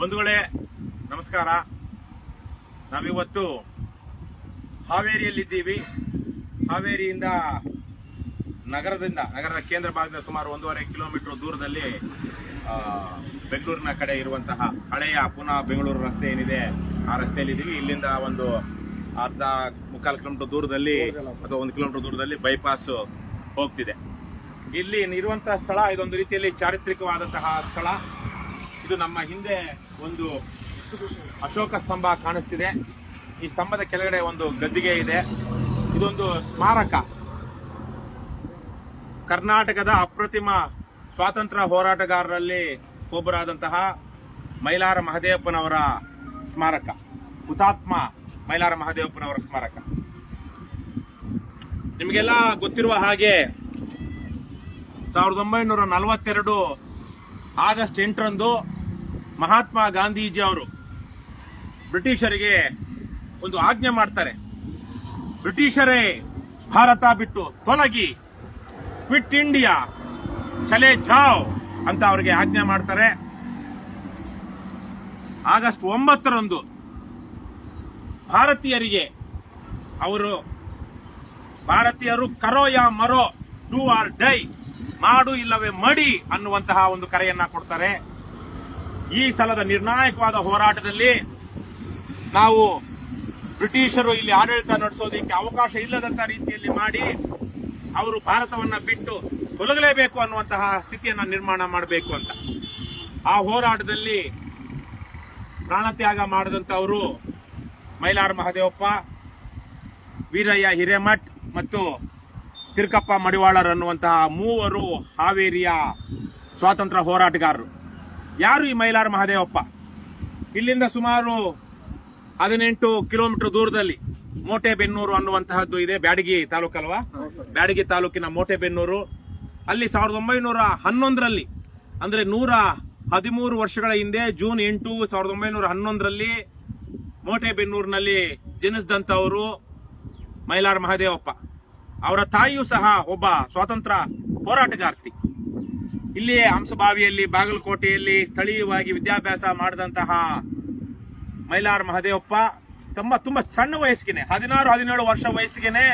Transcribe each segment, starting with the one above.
ಬಂಧುಗಳೇ, ನಮಸ್ಕಾರ. ನಾವಿವತ್ತು ಹಾವೇರಿಯಲ್ಲಿದ್ದೀವಿ. ಹಾವೇರಿಯಿಂದ ನಗರದಿಂದ, ನಗರದ ಕೇಂದ್ರ ಭಾಗದ ಸುಮಾರು ಒಂದೂವರೆ ಕಿಲೋಮೀಟರ್ ದೂರದಲ್ಲಿ ಬೆಂಗಳೂರಿನ ಕಡೆ ಇರುವಂತಹ ಹಳೆಯ ಪುನಃ ಬೆಂಗಳೂರು ರಸ್ತೆ ಏನಿದೆ, ಆ ರಸ್ತೆಯಲ್ಲಿ ಇದ್ದೀವಿ ಇಲ್ಲಿಂದ ಒಂದು ಅರ್ಧ ಮುಕ್ಕಾಲು ಕಿಲೋಮೀಟರ್ ದೂರದಲ್ಲಿ ಅಥವಾ ಒಂದು ಕಿಲೋಮೀಟರ್ ದೂರದಲ್ಲಿ ಬೈಪಾಸ್ ಹೋಗ್ತಿದೆ. ಇಲ್ಲಿ ಇರುವಂತಹ ಸ್ಥಳ ಇದೊಂದು ರೀತಿಯಲ್ಲಿ ಚಾರಿತ್ರಿಕವಾದಂತಹ ಸ್ಥಳ. ಇದು ನಮ್ಮ ಹಿಂದೆ ಒಂದು ಅಶೋಕ ಸ್ತಂಭ ಕಾಣಿಸ್ತಿದೆ. ಈ ಸ್ತಂಭದ ಕೆಳಗಡೆ ಒಂದು ಗದ್ದಿಗೆ ಇದೆ. ಇದೊಂದು ಸ್ಮಾರಕ. ಕರ್ನಾಟಕದ ಅಪ್ರತಿಮ ಸ್ವಾತಂತ್ರ್ಯ ಹೋರಾಟಗಾರರಲ್ಲಿ ಒಬ್ಬರಾದಂತಹ ಮೈಲಾರ ಮಹದೇವಪ್ಪನವರ ಸ್ಮಾರಕ. ಹುತಾತ್ಮ ಮೈಲಾರ ಮಹದೇವಪ್ಪನವರ ಸ್ಮಾರಕ. ನಿಮಗೆಲ್ಲ ಗೊತ್ತಿರುವ ಹಾಗೆ ಸಾವಿರದ ಒಂಬೈನೂರ ನಲವತ್ತೆರಡು ಆಗಸ್ಟ್ ಎಂಟರಂದು ಮಹಾತ್ಮ ಗಾಂಧೀಜಿ ಅವರು ಬ್ರಿಟಿಷರಿಗೆ ಒಂದು ಆಜ್ಞೆ ಮಾಡ್ತಾರೆ. ಬ್ರಿಟಿಷರೇ ಭಾರತ ಬಿಟ್ಟು ತೊಲಗಿ, ಕ್ವಿಟ್ ಇಂಡಿಯಾ, ಚಲೆ ಜಾವ್ ಅಂತ ಅವರಿಗೆ ಆಜ್ಞೆ ಮಾಡ್ತಾರೆ. ಆಗಸ್ಟ್ ಒಂಬತ್ತರಂದು ಭಾರತೀಯರಿಗೆ ಅವರು, ಭಾರತೀಯರು ಕರೋ ಯಾ ಮರೋ, ಡೂ ಆರ್ ಡೈ, ಮಾಡು ಇಲ್ಲವೇ ಮಡಿ ಅನ್ನುವಂತಹ ಒಂದು ಕರೆಯನ್ನ ಕೊಡ್ತಾರೆ. ಈ ಸಲದ ನಿರ್ಣಾಯಕವಾದ ಹೋರಾಟದಲ್ಲಿ ನಾವು ಬ್ರಿಟಿಷರು ಇಲ್ಲಿ ಆಡಳಿತ ನಡೆಸೋದಕ್ಕೆ ಅವಕಾಶ ಇಲ್ಲದಂತ ರೀತಿಯಲ್ಲಿ ಮಾಡಿ ಅವರು ಭಾರತವನ್ನ ಬಿಟ್ಟು ತೊಲಗಲೇಬೇಕು ಅನ್ನುವಂತಹ ಸ್ಥಿತಿಯನ್ನ ನಿರ್ಮಾಣ ಮಾಡಬೇಕು ಅಂತ. ಆ ಹೋರಾಟದಲ್ಲಿ ಪ್ರಾಣತ್ಯಾಗ ಮಾಡಿದಂತವರು ಮೈಲಾರ ಮಹದೇವಪ್ಪ, ವೀರಯ್ಯ ಹಿರೇಮಠ್ ಮತ್ತು ತಿರುಕಪ್ಪ ಮಡಿವಾಳರ್ ಅನ್ನುವಂತಹ ಮೂವರು ಹಾವೇರಿಯ ಸ್ವಾತಂತ್ರ್ಯ ಹೋರಾಟಗಾರರು. ಯಾರು ಈ ಮೈಲಾರ ಮಹದೇವಪ್ಪ? ಇಲ್ಲಿಂದ ಸುಮಾರು ಹದಿನೆಂಟು ಕಿಲೋಮೀಟರ್ ದೂರದಲ್ಲಿ ಮೋಟೆಬೆನ್ನೂರು ಅನ್ನುವಂತಹದ್ದು ಇದೆ. ಬ್ಯಾಡಗಿ ತಾಲೂಕಲ್ವಾ? ಬ್ಯಾಡಗಿ ತಾಲೂಕಿನ ಮೋಟೆಬೆನ್ನೂರು. ಅಲ್ಲಿ ಸಾವಿರದ ಒಂಬೈನೂರ ಹನ್ನೊಂದರಲ್ಲಿ, ಅಂದ್ರೆ ನೂರ ಹದಿಮೂರು ವರ್ಷಗಳ ಹಿಂದೆ, ಜೂನ್ ಎಂಟು ಸಾವಿರದ ಒಂಬೈನೂರ ಹನ್ನೊಂದರಲ್ಲಿ ಮೋಟೆಬೆನ್ನೂರಿನಲ್ಲಿ ಜನಿಸಿದಂಥವರು ಮೈಲಾರ ಮಹದೇವಪ್ಪ. ಅವರ ತಾಯಿಯೂ ಸಹ ಒಬ್ಬ ಸ್ವಾತಂತ್ರ್ಯ ಹೋರಾಟಗಾರ್ತಿ. ಇಲ್ಲಿಯೇ ಹಂಸಬಾವಿಯಲ್ಲಿ, ಬಾಗಲಕೋಟೆಯಲ್ಲಿ ಸ್ಥಳೀಯವಾಗಿ ವಿದ್ಯಾಭ್ಯಾಸ ಮಾಡಿದಂತಹ ಮೈಲಾರ್ ಮಹದೇವಪ್ಪ, ತಮ್ಮ ತುಂಬಾ ಸಣ್ಣ ವಯಸ್ಸಿಗೆ ಹದಿನಾರು, ಹದಿನೇಳು ವರ್ಷ ವಯಸ್ಸಿಗೆನೆ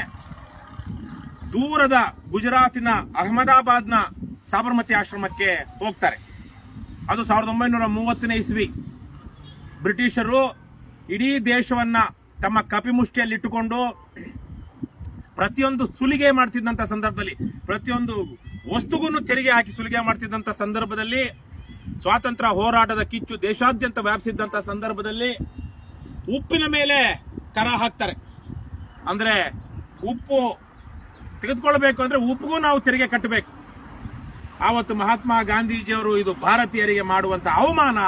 ದೂರದ ಗುಜರಾತಿನ ಅಹಮದಾಬಾದ್ನ ಸಾಬರಮತಿ ಆಶ್ರಮಕ್ಕೆ ಹೋಗ್ತಾರೆ. ಅದು ಸಾವಿರದ ಒಂಬೈನೂರ ಮೂವತ್ತನೇ ಇಸ್ವಿ. ಬ್ರಿಟಿಷರು ಇಡೀ ದೇಶವನ್ನ ತಮ್ಮ ಕಪಿಮುಷ್ಟಿಯಲ್ಲಿ ಇಟ್ಟುಕೊಂಡು ಪ್ರತಿಯೊಂದು ಸುಲಿಗೆ ಮಾಡ್ತಿದ್ದಂತ ಸಂದರ್ಭದಲ್ಲಿ, ಪ್ರತಿಯೊಂದು ವಸ್ತುಗೂ ತೆರಿಗೆ ಹಾಕಿ ಸುಲಿಗೆ ಮಾಡ್ತಿದ್ದಂತ ಸಂದರ್ಭದಲ್ಲಿ ಸ್ವಾತಂತ್ರ್ಯ ಹೋರಾಟದ ಕಿಚ್ಚು ದೇಶಾದ್ಯಂತ ವ್ಯಾಪಿಸಿದ್ದಂತ ಸಂದರ್ಭದಲ್ಲಿ ಉಪ್ಪಿನ ಮೇಲೆ ಕರ ಹಾಕ್ತಾರೆ. ಅಂದ್ರೆ ಉಪ್ಪು ತೆಗೆದುಕೊಳ್ಬೇಕು ಅಂದ್ರೆ ಉಪ್ಪಿಗೂ ನಾವು ತೆರಿಗೆ ಕಟ್ಟಬೇಕು. ಆವತ್ತು ಮಹಾತ್ಮ ಗಾಂಧೀಜಿಯವರು ಇದು ಭಾರತೀಯರಿಗೆ ಮಾಡುವಂತ ಅವಮಾನ.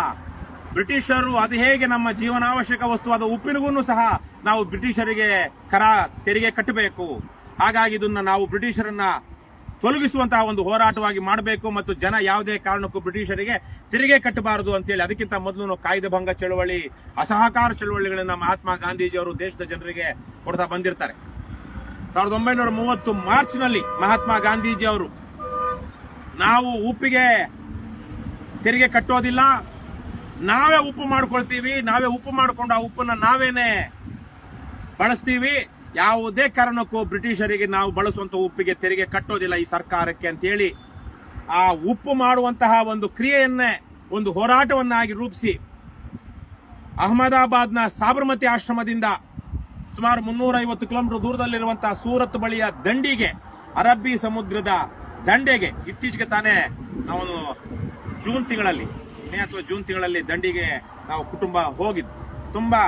ಬ್ರಿಟಿಷರು ಅದು ಹೇಗೆ ನಮ್ಮ ಜೀವನಾವಶ್ಯಕ ವಸ್ತುವಾದ ಉಪ್ಪಿನಿಗೂ ಸಹ ನಾವು ಬ್ರಿಟಿಷರಿಗೆ ಕರ ತೆರಿಗೆ ಕಟ್ಟಬೇಕು. ಹಾಗಾಗಿ ಇದನ್ನ ನಾವು ಬ್ರಿಟಿಷರನ್ನ ತೊಲಗಿಸುವಂತಹ ಒಂದು ಹೋರಾಟವಾಗಿ ಮಾಡಬೇಕು ಮತ್ತು ಜನ ಯಾವುದೇ ಕಾರಣಕ್ಕೂ ಬ್ರಿಟಿಷರಿಗೆ ತೆರಿಗೆ ಕಟ್ಟಬಾರದು ಅಂತೇಳಿ ಅದಕ್ಕಿಂತ ಮೊದಲು ಕಾಯ್ದೆ ಭಂಗ ಚಳವಳಿ, ಅಸಹಕಾರ ಚಳವಳಿಗಳನ್ನ ಮಹಾತ್ಮ ಗಾಂಧೀಜಿ ಅವರು ದೇಶದ ಜನರಿಗೆ ಕೊಡ್ತಾ ಬಂದಿರ್ತಾರೆ. ಸಾವಿರದ ಒಂಬೈನೂರ ಮೂವತ್ತು ಮಾರ್ಚ್ನಲ್ಲಿ ಮಹಾತ್ಮ ಗಾಂಧೀಜಿ ಅವರು, ನಾವು ಉಪ್ಪಿಗೆ ತೆರಿಗೆ ಕಟ್ಟೋದಿಲ್ಲ, ನಾವೇ ಉಪ್ಪು ಮಾಡ್ಕೊಳ್ತೀವಿ, ನಾವೇ ಉಪ್ಪು ಮಾಡಿಕೊಂಡು ಆ ಉಪ್ಪನ್ನ ನಾವೇನೆ ಬಳಸ್ತೀವಿ ಯಾವುದೇ ಕಾರಣಕ್ಕೂ ಬ್ರಿಟಿಷರಿಗೆ ನಾವು ಬಳಸುವಂತ ಉಪ್ಪಿಗೆ ತೆರಿಗೆ ಕಟ್ಟೋದಿಲ್ಲ ಈ ಸರ್ಕಾರಕ್ಕೆ ಅಂತ ಹೇಳಿ ಆ ಉಪ್ಪು ಮಾಡುವಂತಹ ಒಂದು ಕ್ರಿಯೆಯನ್ನೇ, ಒಂದು ಹೋರಾಟವನ್ನಾಗಿ ರೂಪಿಸಿ ಅಹಮದಾಬಾದ್ನ ಸಾಬರಮತಿ ಆಶ್ರಮದಿಂದ ಸುಮಾರು ಮುನ್ನೂರ ಐವತ್ತು ಕಿಲೋಮೀಟರ್ ದೂರದಲ್ಲಿರುವಂತಹ ಸೂರತ್ ಬಳಿಯ ದಂಡಿಗೆ, ಅರಬ್ಬಿ ಸಮುದ್ರದ ದಂಡೆಗೆ, ಇತ್ತೀಚೆಗೆ ತಾನೇ ನಾವು ಜೂನ್ ತಿಂಗಳಲ್ಲಿ, ಮೇ ಅಥವಾ ಜೂನ್ ತಿಂಗಳಲ್ಲಿ ದಂಡಿಗೆ ನಾವು ಕುಟುಂಬ ಹೋಗಿದ್ದು. ತುಂಬಾ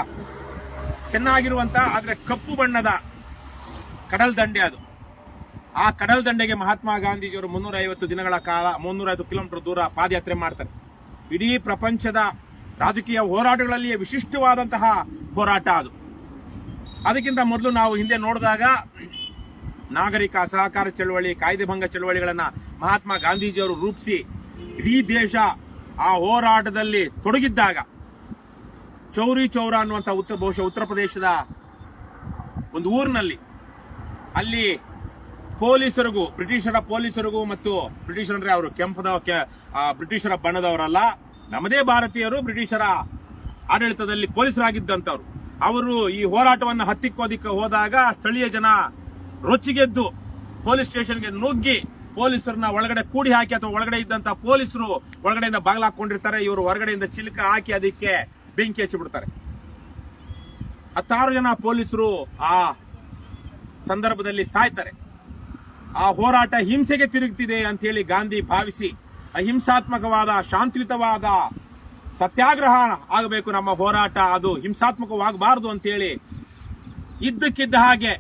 ಚೆನ್ನಾಗಿರುವಂತ, ಆದ್ರೆ ಕಪ್ಪು ಬಣ್ಣದ ಕಡಲ್ ದಂಡೆ ಅದು. ಆ ಕಡಲ್ ದಂಡೆಗೆ ಮಹಾತ್ಮ ಗಾಂಧೀಜಿಯವರು ಮುನ್ನೂರ ಐವತ್ತು ದಿನಗಳ ಕಾಲ ಮುನ್ನೂರ ಐವತ್ತು ಕಿಲೋಮೀಟರ್ ದೂರ ಪಾದಯಾತ್ರೆ ಮಾಡ್ತಾರೆ. ಇಡೀ ಪ್ರಪಂಚದ ರಾಜಕೀಯ ಹೋರಾಟಗಳಲ್ಲಿಯೇ ವಿಶಿಷ್ಟವಾದಂತಹ ಹೋರಾಟ ಅದು. ಅದಕ್ಕಿಂತ ಮೊದಲು ನಾವು ಹಿಂದೆ ನೋಡಿದಾಗ ನಾಗರಿಕ ಸಹಕಾರ ಚಳವಳಿ, ಕಾಯ್ದೆ ಭಂಗ ಚಳವಳಿಗಳನ್ನ ಮಹಾತ್ಮ ಗಾಂಧೀಜಿಯವರು ರೂಪಿಸಿ ಇಡೀ ದೇಶ ಆ ಹೋರಾಟದಲ್ಲಿ ತೊಡಗಿದ್ದಾಗ ಚೌರಿ ಚೌರ ಅನ್ನುವಂಥ ಉತ್ತರ ಬಹುಶಃ ಉತ್ತರ ಪ್ರದೇಶದ ಒಂದು ಊರಿನಲ್ಲಿ. ಅಲ್ಲಿ ಪೊಲೀಸರಿಗೂ, ಬ್ರಿಟಿಷರ ಪೊಲೀಸರಿಗೂ ಮತ್ತು ಬ್ರಿಟಿಷರ್ ಅಂದ್ರೆ ಅವರು ಕೆಂಪದ ಬ್ರಿಟಿಷರ ಬಣ್ಣದವರಲ್ಲ, ನಮ್ಮದೇ ಭಾರತೀಯರು ಬ್ರಿಟಿಷರ ಆಡಳಿತದಲ್ಲಿ ಪೊಲೀಸರಾಗಿದ್ದಂತವ್ರು ಅವರು ಈ ಹೋರಾಟವನ್ನು ಹತ್ತಿಕ್ಕೋದಿಕ್ಕೆ ಹೋದಾಗ ಸ್ಥಳೀಯ ಜನ ರೊಚ್ಚಿಗೆದ್ದು ಪೊಲೀಸ್ ಸ್ಟೇಷನ್ಗೆ ನುಗ್ಗಿ ಪೊಲೀಸರನ್ನ ಒಳಗಡೆ ಕೂಡಿ ಹಾಕಿ ಅಥವಾ ಒಳಗಡೆ ಇದ್ದಂತ ಪೊಲೀಸರು ಒಳಗಡೆಯಿಂದ ಬಾಗಿಲಾಕೊಂಡಿರ್ತಾರೆ ಇವರು ಹೊರಗಡೆಯಿಂದ ಚಿಲಕ ಹಾಕಿ ಅದಕ್ಕೆ ಬೆಂಕಿ ಹಚ್ಚಿಬಿಡ್ತಾರೆ. ಹತ್ತಾರು ಜನ ಪೊಲೀಸರು ಆ ಸಂದರ್ಭದಲ್ಲಿ ಸಾಯ್ತಾರೆ. ಆ ಹೋರಾಟ ಹಿಂಸೆಗೆ ತಿರುಗ್ತಿದೆ ಅಂತ ಹೇಳಿ ಗಾಂಧಿ ಭಾವಿಸಿ ಅಹಿಂಸಾತ್ಮಕವಾದ, ಶಾಂತಿಯುತವಾದ ಸತ್ಯಾಗ್ರಹ ಆಗಬೇಕು ನಮ್ಮ ಹೋರಾಟ. ಅದು ಹಿಂಸಾತ್ಮಕವಾಗಬಾರದು ಅಂತೇಳಿ ಇದ್ದಕ್ಕಿದ್ದ ಹಾಗೆ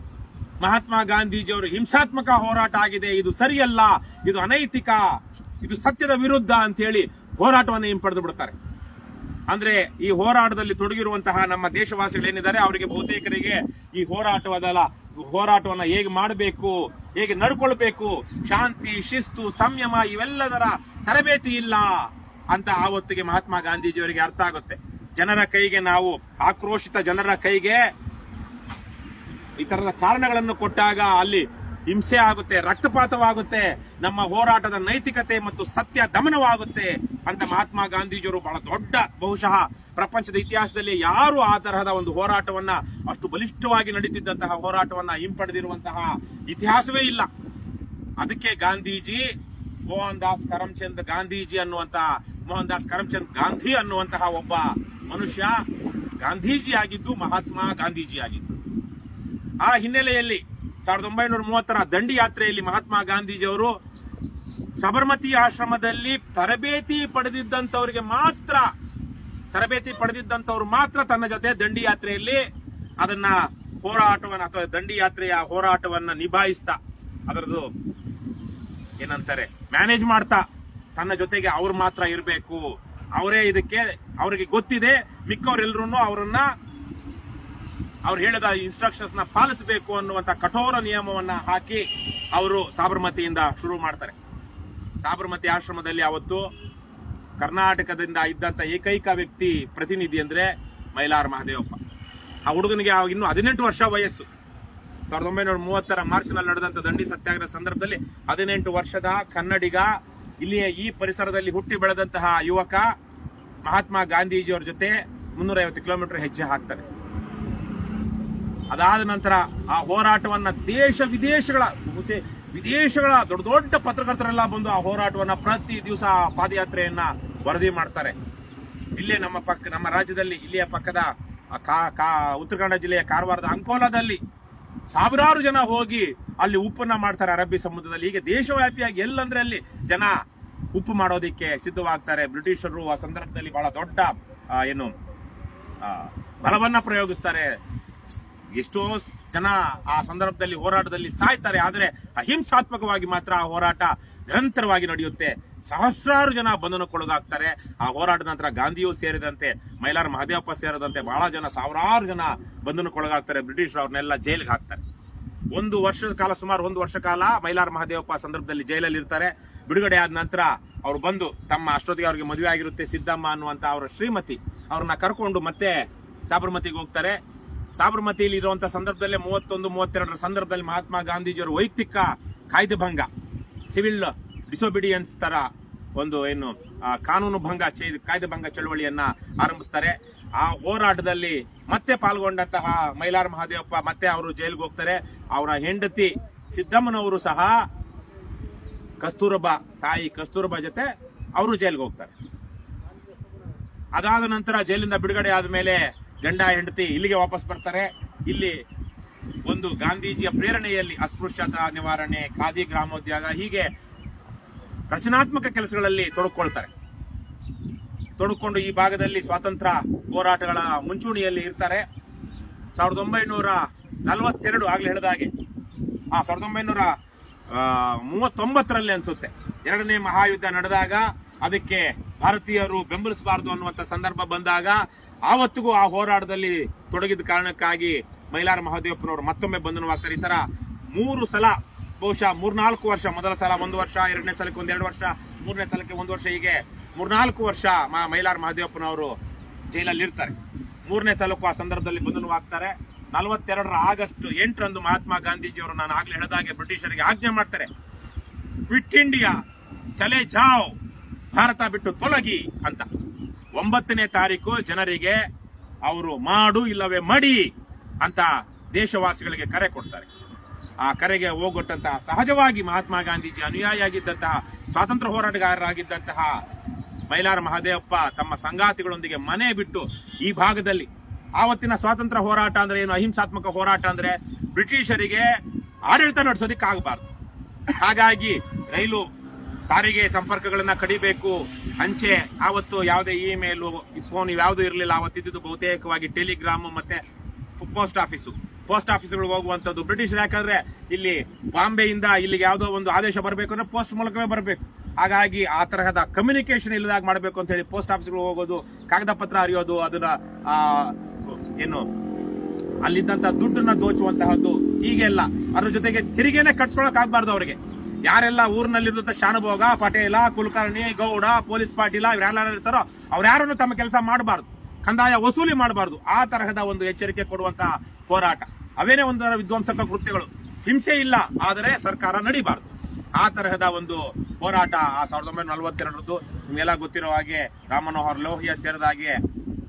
ಮಹಾತ್ಮ ಗಾಂಧೀಜಿಯವರು ಹಿಂಸಾತ್ಮಕ ಹೋರಾಟ ಆಗಿದೆ. ಇದು ಸರಿಯಲ್ಲ, ಇದು ಅನೈತಿಕ, ಇದು ಸತ್ಯದ ವಿರುದ್ಧ ಅಂತ ಹೇಳಿ ಹೋರಾಟವನ್ನು ಹಿಂಪಡೆದು ಬಿಡ್ತಾರೆ. ಅಂದ್ರೆ ಈ ಹೋರಾಟದಲ್ಲಿ ತೊಡಗಿರುವಂತಹ ನಮ್ಮ ದೇಶವಾಸಿಗಳೇನಿದ್ದಾರೆ, ಅವರಿಗೆ ಬಹುತೇಕರಿಗೆ ಈ ಹೋರಾಟವದಲ್ಲ, ಹೋರಾಟವನ್ನ ಹೇಗೆ ಮಾಡಬೇಕು, ಹೇಗೆ ನಡ್ಕೊಳ್ಬೇಕು, ಶಾಂತಿ, ಶಿಸ್ತು, ಸಂಯಮ ಇವೆಲ್ಲದರ ತರಬೇತಿ ಇಲ್ಲ ಅಂತ ಆವತ್ತಿಗೆ ಮಹಾತ್ಮ ಗಾಂಧೀಜಿಯವರಿಗೆ ಅರ್ಥ ಆಗುತ್ತೆ. ಜನರ ಕೈಗೆ ನಾವು, ಆಕ್ರೋಶಿತ ಜನರ ಕೈಗೆ ಈ ತರದ ಕಾರಣಗಳನ್ನು ಕೊಟ್ಟಾಗ ಅಲ್ಲಿ ಹಿಂಸೆ ಆಗುತ್ತೆ, ರಕ್ತಪಾತವಾಗುತ್ತೆ, ನಮ್ಮ ಹೋರಾಟದ ನೈತಿಕತೆ ಮತ್ತು ಸತ್ಯ ದಮನವಾಗುತ್ತೆ ಅಂತ ಮಹಾತ್ಮ ಗಾಂಧೀಜಿಯವರು ಬಹಳ ದೊಡ್ಡ ಬಹುಶಃ ಪ್ರಪಂಚದ ಇತಿಹಾಸದಲ್ಲಿ ಯಾರು ಆ ತರಹದ ಒಂದು ಹೋರಾಟವನ್ನ ಅಷ್ಟು ಬಲಿಷ್ಠವಾಗಿ ನಡೀತಿದ್ದಂತಹ ಹೋರಾಟವನ್ನ ಹಿಂಪಡೆದಿರುವಂತಹ ಇತಿಹಾಸವೇ ಇಲ್ಲ. ಅದಕ್ಕೆ ಗಾಂಧೀಜಿ ಮೋಹನ್ ದಾಸ್ ಕರಮ್ಚಂದ್ ಗಾಂಧೀಜಿ ಅನ್ನುವಂತಹ ಮೋಹನ್ ದಾಸ್ ಕರಮ್ಚಂದ್ ಗಾಂಧಿ ಅನ್ನುವಂತಹ ಒಬ್ಬ ಮನುಷ್ಯ ಗಾಂಧೀಜಿ ಆಗಿದ್ದು ಮಹಾತ್ಮ ಗಾಂಧೀಜಿ ಆಗಿದ್ದು ಆ ಹಿನ್ನೆಲೆಯಲ್ಲಿ ಸಾವಿರದ ಒಂಬೈನೂರ ಮೂವತ್ತರ ದಂಡಿ ಯಾತ್ರೆಯಲ್ಲಿ ಮಹಾತ್ಮ ಗಾಂಧೀಜಿಯವರು ಸಬರ್ಮತಿ ಆಶ್ರಮದಲ್ಲಿ ತರಬೇತಿ ಪಡೆದಿದ್ದಂಥವರಿಗೆ ಮಾತ್ರ, ತರಬೇತಿ ಪಡೆದಿದ್ದಂಥವ್ರು ಮಾತ್ರ ತನ್ನ ಜೊತೆ ದಂಡಿ ಯಾತ್ರೆಯಲ್ಲಿ ಅದನ್ನ ಹೋರಾಟವನ್ನು ಅಥವಾ ದಂಡಿ ಯಾತ್ರೆಯ ಹೋರಾಟವನ್ನ ನಿಭಾಯಿಸ್ತಾ ಅದರದು ಏನಂತಾರೆ, ಮ್ಯಾನೇಜ್ ಮಾಡ್ತಾ ತನ್ನ ಜೊತೆಗೆ ಅವ್ರು ಮಾತ್ರ ಇರಬೇಕು. ಅವರೇ ಇದಕ್ಕೆ, ಅವರಿಗೆ ಗೊತ್ತಿದೆ ಮಿಕ್ಕವರೆಲ್ಲರೂ ಅವರನ್ನ ಅವ್ರು ಹೇಳಿದ ನ ಪಾಲಿಸಬೇಕು ಅನ್ನುವಂತ ಕಠೋರ ನಿಯಮವನ್ನ ಹಾಕಿ ಅವರು ಸಾಬರಮತಿಯಿಂದ ಶುರು ಮಾಡ್ತಾರೆ. ಸಾಬರಮತಿ ಆಶ್ರಮದಲ್ಲಿ ಅವತ್ತು ಕರ್ನಾಟಕದಿಂದ ಇದ್ದಂತ ಏಕೈಕ ವ್ಯಕ್ತಿ ಪ್ರತಿನಿಧಿ ಅಂದ್ರೆ ಮೈಲಾರ ಮಹದೇವಪ್ಪ. ಆ ಹುಡುಗನಿಗೆ ಅವಾಗ ಇನ್ನು ಹದಿನೆಂಟು ವರ್ಷ ವಯಸ್ಸು. ಸಾವಿರದ ಒಂಬೈನೂರ ಮೂವತ್ತರ ಮಾರ್ಚ್ನಲ್ಲಿ ನಡೆದಂತ ದಂಡಿ ಸತ್ಯಾಗ್ರಹ ಸಂದರ್ಭದಲ್ಲಿ ಹದಿನೆಂಟು ವರ್ಷದ ಕನ್ನಡಿಗ ಇಲ್ಲಿಯ ಈ ಪರಿಸರದಲ್ಲಿ ಹುಟ್ಟಿ ಬೆಳೆದಂತಹ ಯುವಕ ಮಹಾತ್ಮ ಗಾಂಧೀಜಿಯವರ ಜೊತೆ ಮುನ್ನೂರ ಐವತ್ತು ಕಿಲೋಮೀಟರ್ ಹೆಜ್ಜೆ ಹಾಕ್ತಾರೆ ಅದಾದ ನಂತರ ಆ ಹೋರಾಟವನ್ನು ದೇಶ ವಿದೇಶಗಳ ಬಹುತೇ ವಿದೇಶಗಳ ದೊಡ್ಡ ದೊಡ್ಡ ಪತ್ರಕರ್ತರೆಲ್ಲ ಬಂದು ಆ ಹೋರಾಟವನ್ನ ಪ್ರತಿ ದಿವಸ ಪಾದಯಾತ್ರೆಯನ್ನ ವರದಿ ಮಾಡ್ತಾರೆ. ಇಲ್ಲೇ ನಮ್ಮ ಪಕ್ಕ, ನಮ್ಮ ರಾಜ್ಯದಲ್ಲಿ, ಇಲ್ಲಿಯ ಪಕ್ಕದ ಉತ್ತರ ಕನ್ನಡ ಜಿಲ್ಲೆಯ ಕಾರವಾರದ ಅಂಕೋಲಾದಲ್ಲಿ ಸಾವಿರಾರು ಜನ ಹೋಗಿ ಅಲ್ಲಿ ಉಪ್ಪನ್ನ ಮಾಡ್ತಾರೆ ಅರಬ್ಬಿ ಸಮುದ್ರದಲ್ಲಿ. ಈಗ ದೇಶವ್ಯಾಪಿಯಾಗಿ ಎಲ್ಲಂದ್ರೆ ಅಲ್ಲಿ ಜನ ಉಪ್ಪು ಮಾಡೋದಿಕ್ಕೆ ಸಿದ್ಧವಾಗ್ತಾರೆ. ಬ್ರಿಟಿಷರು ಆ ಸಂದರ್ಭದಲ್ಲಿ ಬಹಳ ದೊಡ್ಡ ಏನು ಬಲವನ್ನ ಪ್ರಯೋಗಿಸ್ತಾರೆ. ಎಷ್ಟೋ ಜನ ಆ ಸಂದರ್ಭದಲ್ಲಿ ಹೋರಾಟದಲ್ಲಿ ಸಾಯ್ತಾರೆ, ಆದರೆ ಅಹಿಂಸಾತ್ಮಕವಾಗಿ ಮಾತ್ರ ಆ ಹೋರಾಟ ನಿರಂತರವಾಗಿ ನಡೆಯುತ್ತೆ. ಸಹಸ್ರಾರು ಜನ ಬಂಧನಕ್ಕೊಳಗಾಗ್ತಾರೆ. ಆ ಹೋರಾಟದ ನಂತರ ಗಾಂಧಿಯು ಸೇರಿದಂತೆ, ಮೈಲಾರ ಮಹದೇವಪ್ಪ ಸೇರಿದಂತೆ ಬಹಳ ಜನ, ಸಾವಿರಾರು ಜನ ಬಂಧನಕ್ಕೊಳಗಾಗ್ತಾರೆ. ಬ್ರಿಟಿಷರು ಅವ್ರನ್ನೆಲ್ಲ ಜೈಲಿಗೆ ಹಾಕ್ತಾರೆ. ಒಂದು ವರ್ಷದ ಕಾಲ, ಸುಮಾರು ಒಂದು ವರ್ಷ ಕಾಲ ಮೈಲಾರ ಮಹದೇವಪ್ಪ ಸಂದರ್ಭದಲ್ಲಿ ಜೈಲಲ್ಲಿ ಇರ್ತಾರೆ. ಬಿಡುಗಡೆ ಆದ ನಂತರ ಅವ್ರು ಬಂದು ತಮ್ಮ ಅಷ್ಟೊತ್ತಿಗೆ ಅವ್ರಿಗೆ ಮದುವೆ ಆಗಿರುತ್ತೆ ಸಿದ್ದಮ್ಮ ಅನ್ನುವಂತ ಅವರ ಶ್ರೀಮತಿ, ಅವ್ರನ್ನ ಕರ್ಕೊಂಡು ಮತ್ತೆ ಸಾಬರಮತಿಗೆ ಹೋಗ್ತಾರೆ. ಸಾಬರಮತಿಯಲ್ಲಿ ಇರುವಂತ ಸಂದರ್ಭದಲ್ಲೇ ಮೂವತ್ತೊಂದು, ಮೂವತ್ತೆರಡರ ಸಂದರ್ಭದಲ್ಲಿ ಮಹಾತ್ಮ ಗಾಂಧೀಜಿಯವರ ವೈಯಕ್ತಿಕ ಕಾಯ್ದೆ ಭಂಗ, ಸಿವಿಲ್ ಡಿಸೋಬಿಡಿಯನ್ಸ್ ತರ ಒಂದು ಏನು ಕಾನೂನು ಭಂಗ ಕಾಯ್ದೆ ಭಂಗ ಚಳುವಳಿಯನ್ನ ಆರಂಭಿಸ್ತಾರೆ. ಆ ಹೋರಾಟದಲ್ಲಿ ಮತ್ತೆ ಪಾಲ್ಗೊಂಡಂತಹ ಮೈಲಾರ ಮಹಾದೇವಪ್ಪ ಮತ್ತೆ ಅವರು ಜೈಲಿಗೆ ಹೋಗ್ತಾರೆ. ಅವರ ಹೆಂಡತಿ ಸಿದ್ದಮ್ಮನವರು ಸಹ ಕಸ್ತೂರಬಾ ತಾಯಿ ಕಸ್ತೂರಬಾ ಜೊತೆ ಅವರು ಜೈಲಿಗೆ ಹೋಗ್ತಾರೆ. ಅದಾದ ನಂತರ ಜೈಲಿಂದ ಬಿಡುಗಡೆ ಆದ ಮೇಲೆ ಗಂಡ ಹೆಂಡತಿ ಇಲ್ಲಿಗೆ ವಾಪಸ್ ಬರ್ತಾರೆ. ಇಲ್ಲಿ ಒಂದು ಗಾಂಧೀಜಿಯ ಪ್ರೇರಣೆಯಲ್ಲಿ ಅಸ್ಪೃಶ್ಯತಾ ನಿವಾರಣೆ, ಖಾದಿ ಗ್ರಾಮೋದ್ಯೋಗ ಹೀಗೆ ರಚನಾತ್ಮಕ ಕೆಲಸಗಳಲ್ಲಿ ತೊಡಕೊಳ್ತಾರೆ. ತೊಡಕೊಂಡು ಈ ಭಾಗದಲ್ಲಿ ಸ್ವಾತಂತ್ರ್ಯ ಹೋರಾಟಗಳ ಮುಂಚೂಣಿಯಲ್ಲಿ ಇರ್ತಾರೆ. ಸಾವಿರದ ಒಂಬೈನೂರ ನಲವತ್ತೆರಡು ಆಗ್ಲೇ ಹೇಳಿದ ಹಾಗೆ ಆ ಸಾವಿರದ ಒಂಬೈನೂರ ಮೂವತ್ತೊಂಬತ್ತರಲ್ಲಿ ಅನ್ಸುತ್ತೆ. ಎರಡನೇ ಮಹಾಯುದ್ಧ ನಡೆದಾಗ ಅದಕ್ಕೆ ಭಾರತೀಯರು ಬೆಂಬಲಿಸಬಾರದು ಅನ್ನುವಂತ ಸಂದರ್ಭ ಬಂದಾಗ ಆವತ್ತಿಗೂ ಆ ಹೋರಾಟದಲ್ಲಿ ತೊಡಗಿದ ಕಾರಣಕ್ಕಾಗಿ ಮೈಲಾರ ಮಹದೇವಪ್ಪನವರು ಮತ್ತೊಮ್ಮೆ ಬಂಧನವಾಗ್ತಾರೆ. ಈ ತರ ಮೂರು ಸಲ, ಬಹುಶಃ ಮೂರ್ನಾಲ್ಕು ವರ್ಷ, ಮೊದಲ ಸಲ ಒಂದು ವರ್ಷ, ಎರಡನೇ ಸಲಕ್ಕೆ ಒಂದೆರಡು ವರ್ಷ, ಮೂರನೇ ಸಲಕ್ಕೆ ಒಂದು ವರ್ಷ, ಹೀಗೆ ಮೂರ್ನಾಲ್ಕು ವರ್ಷ ಮೈಲಾರ ಮಹದೇವಪ್ಪನವರು ಜೈಲಲ್ಲಿ ಇರ್ತಾರೆ. ಮೂರನೇ ಸಲಕ್ಕೂ ಆ ಸಂದರ್ಭದಲ್ಲಿ ಬಂಧನವಾಗ್ತಾರೆ. ನಲವತ್ತೆರಡರ ಆಗಸ್ಟ್ ಎಂಟರಂದು ಮಹಾತ್ಮ ಗಾಂಧೀಜಿಯವರು ನಾನು ಆಗ್ಲೇ ಹೇಳಿದಾಗೆ ಬ್ರಿಟಿಷರಿಗೆ ಆಜ್ಞೆ ಮಾಡ್ತಾರೆ. ಕ್ವಿಟ್ ಇಂಡಿಯಾ, ಚಲೆ ಜಾವ್, ಭಾರತ ಬಿಟ್ಟು ತೊಲಗಿ ಅಂತ. ಒಂಬತ್ತನೇ ತಾರೀಕು ಜನರಿಗೆ ಅವರು ಮಾಡು ಇಲ್ಲವೇ ಮಡಿ ಅಂತ ದೇಶವಾಸಿಗಳಿಗೆ ಕರೆ ಕೊಡ್ತಾರೆ. ಆ ಕರೆಗೆ ಹೋಗೊಟ್ಟಂತಹ ಸಹಜವಾಗಿ ಮಹಾತ್ಮ ಗಾಂಧೀಜಿ ಅನುಯಾಯಿಯಾಗಿದ್ದಂತಹ ಸ್ವಾತಂತ್ರ್ಯ ಹೋರಾಟಗಾರರಾಗಿದ್ದಂತಹ ಮೈಲಾರ ಮಹದೇವಪ್ಪ ತಮ್ಮ ಸಂಗಾತಿಗಳೊಂದಿಗೆ ಮನೆ ಬಿಟ್ಟು ಈ ಭಾಗದಲ್ಲಿ ಆವತ್ತಿನ ಸ್ವಾತಂತ್ರ್ಯ ಹೋರಾಟ ಅಂದ್ರೆ ಏನು? ಅಹಿಂಸಾತ್ಮಕ ಹೋರಾಟ ಅಂದ್ರೆ ಬ್ರಿಟಿಷರಿಗೆ ಆಡಳಿತ ನಡೆಸೋದಿಕ್ಕೆ ಆಗಬಾರ್ದು ಹಾಗಾಗಿ ರೈಲು ಸಾರಿಗೆ ಸಂಪರ್ಕಗಳನ್ನ ಕಡಿಬೇಕು. ಅಂಚೆ ಆವತ್ತು ಯಾವುದೇ ಇಮೇಲ್, ಫೋನ್ ಯಾವುದು ಇರಲಿಲ್ಲ. ಅವತ್ತಿದ್ದು ಬಹುತೇಕವಾಗಿ ಟೆಲಿಗ್ರಾಮ್ ಮತ್ತೆ ಪೋಸ್ಟ್ ಆಫೀಸು. ಪೋಸ್ಟ್ ಆಫೀಸ್ಗಳಿಗೆ ಹೋಗುವಂತದ್ದು ಬ್ರಿಟಿಷರು ಯಾಕಂದ್ರೆ ಇಲ್ಲಿ ಬಾಂಬೆಯಿಂದ ಇಲ್ಲಿಗೆ ಯಾವುದೋ ಒಂದು ಆದೇಶ ಬರಬೇಕು ಅಂದ್ರೆ ಪೋಸ್ಟ್ ಮೂಲಕವೇ ಬರಬೇಕು. ಹಾಗಾಗಿ ಆ ತರಹದ ಕಮ್ಯುನಿಕೇಶನ್ ಇಲ್ಲದಾಗ ಮಾಡಬೇಕು ಅಂತ ಹೇಳಿ ಪೋಸ್ಟ್ ಆಫೀಸ್ಗಳು ಹೋಗೋದು, ಕಾಗದ ಪತ್ರ ಹರಿಯೋದು, ಅದನ್ನ ಏನು, ಅಲ್ಲಿದ್ದಂತ ದುಡ್ಡನ್ನ ದೋಚುವಂತಹದ್ದು ಹೀಗೆಲ್ಲ ಅದ್ರ ಜೊತೆಗೆ ತೆರಿಗೆನೆ ಕಟ್ಸ್ಕೊಳಕ್ ಆಗ್ಬಾರ್ದು ಅವರಿಗೆ. ಯಾರೆಲ್ಲ ಊರಿನಲ್ಲಿರುವಂತ ಶಾನುಭೋಗ, ಪಟೇಲ, ಕುಲಕರ್ಣಿ, ಗೌಡ, ಪೊಲೀಸ್ ಪಾಟೀಲ ಇವರೆಲ್ಲ ಇರ್ತಾರೋ, ಅವ್ರ್ಯಾರನ್ನು ತಮ್ಮ ಕೆಲಸ ಮಾಡಬಾರ್ದು. ಕಂದಾಯ ವಸೂಲಿ ಮಾಡಬಾರ್ದು. ಆ ತರಹದ ಒಂದು ಎಚ್ಚರಿಕೆ ಕೊಡುವಂತಹ ಹೋರಾಟ. ಅವೇನೇ ಒಂದರ ವಿಧ್ವಂಸಕ ಕೃತ್ಯಗಳು. ಹಿಂಸೆ ಇಲ್ಲ, ಆದರೆ ಸರ್ಕಾರ ನಡಿಬಾರ್ದು. ಆ ತರಹದ ಒಂದು ಹೋರಾಟ ಆ ಸಾವಿರದ ಒಂಬೈನೂರ ನಲವತ್ತೆರಡರದ್ದು. ನಿಮ್ಗೆಲ್ಲ ಗೊತ್ತಿರೋ ಹಾಗೆ ರಾಮಮನೋಹರ್ ಲೋಹಿಯ ಸೇರಿದ ಹಾಗೆ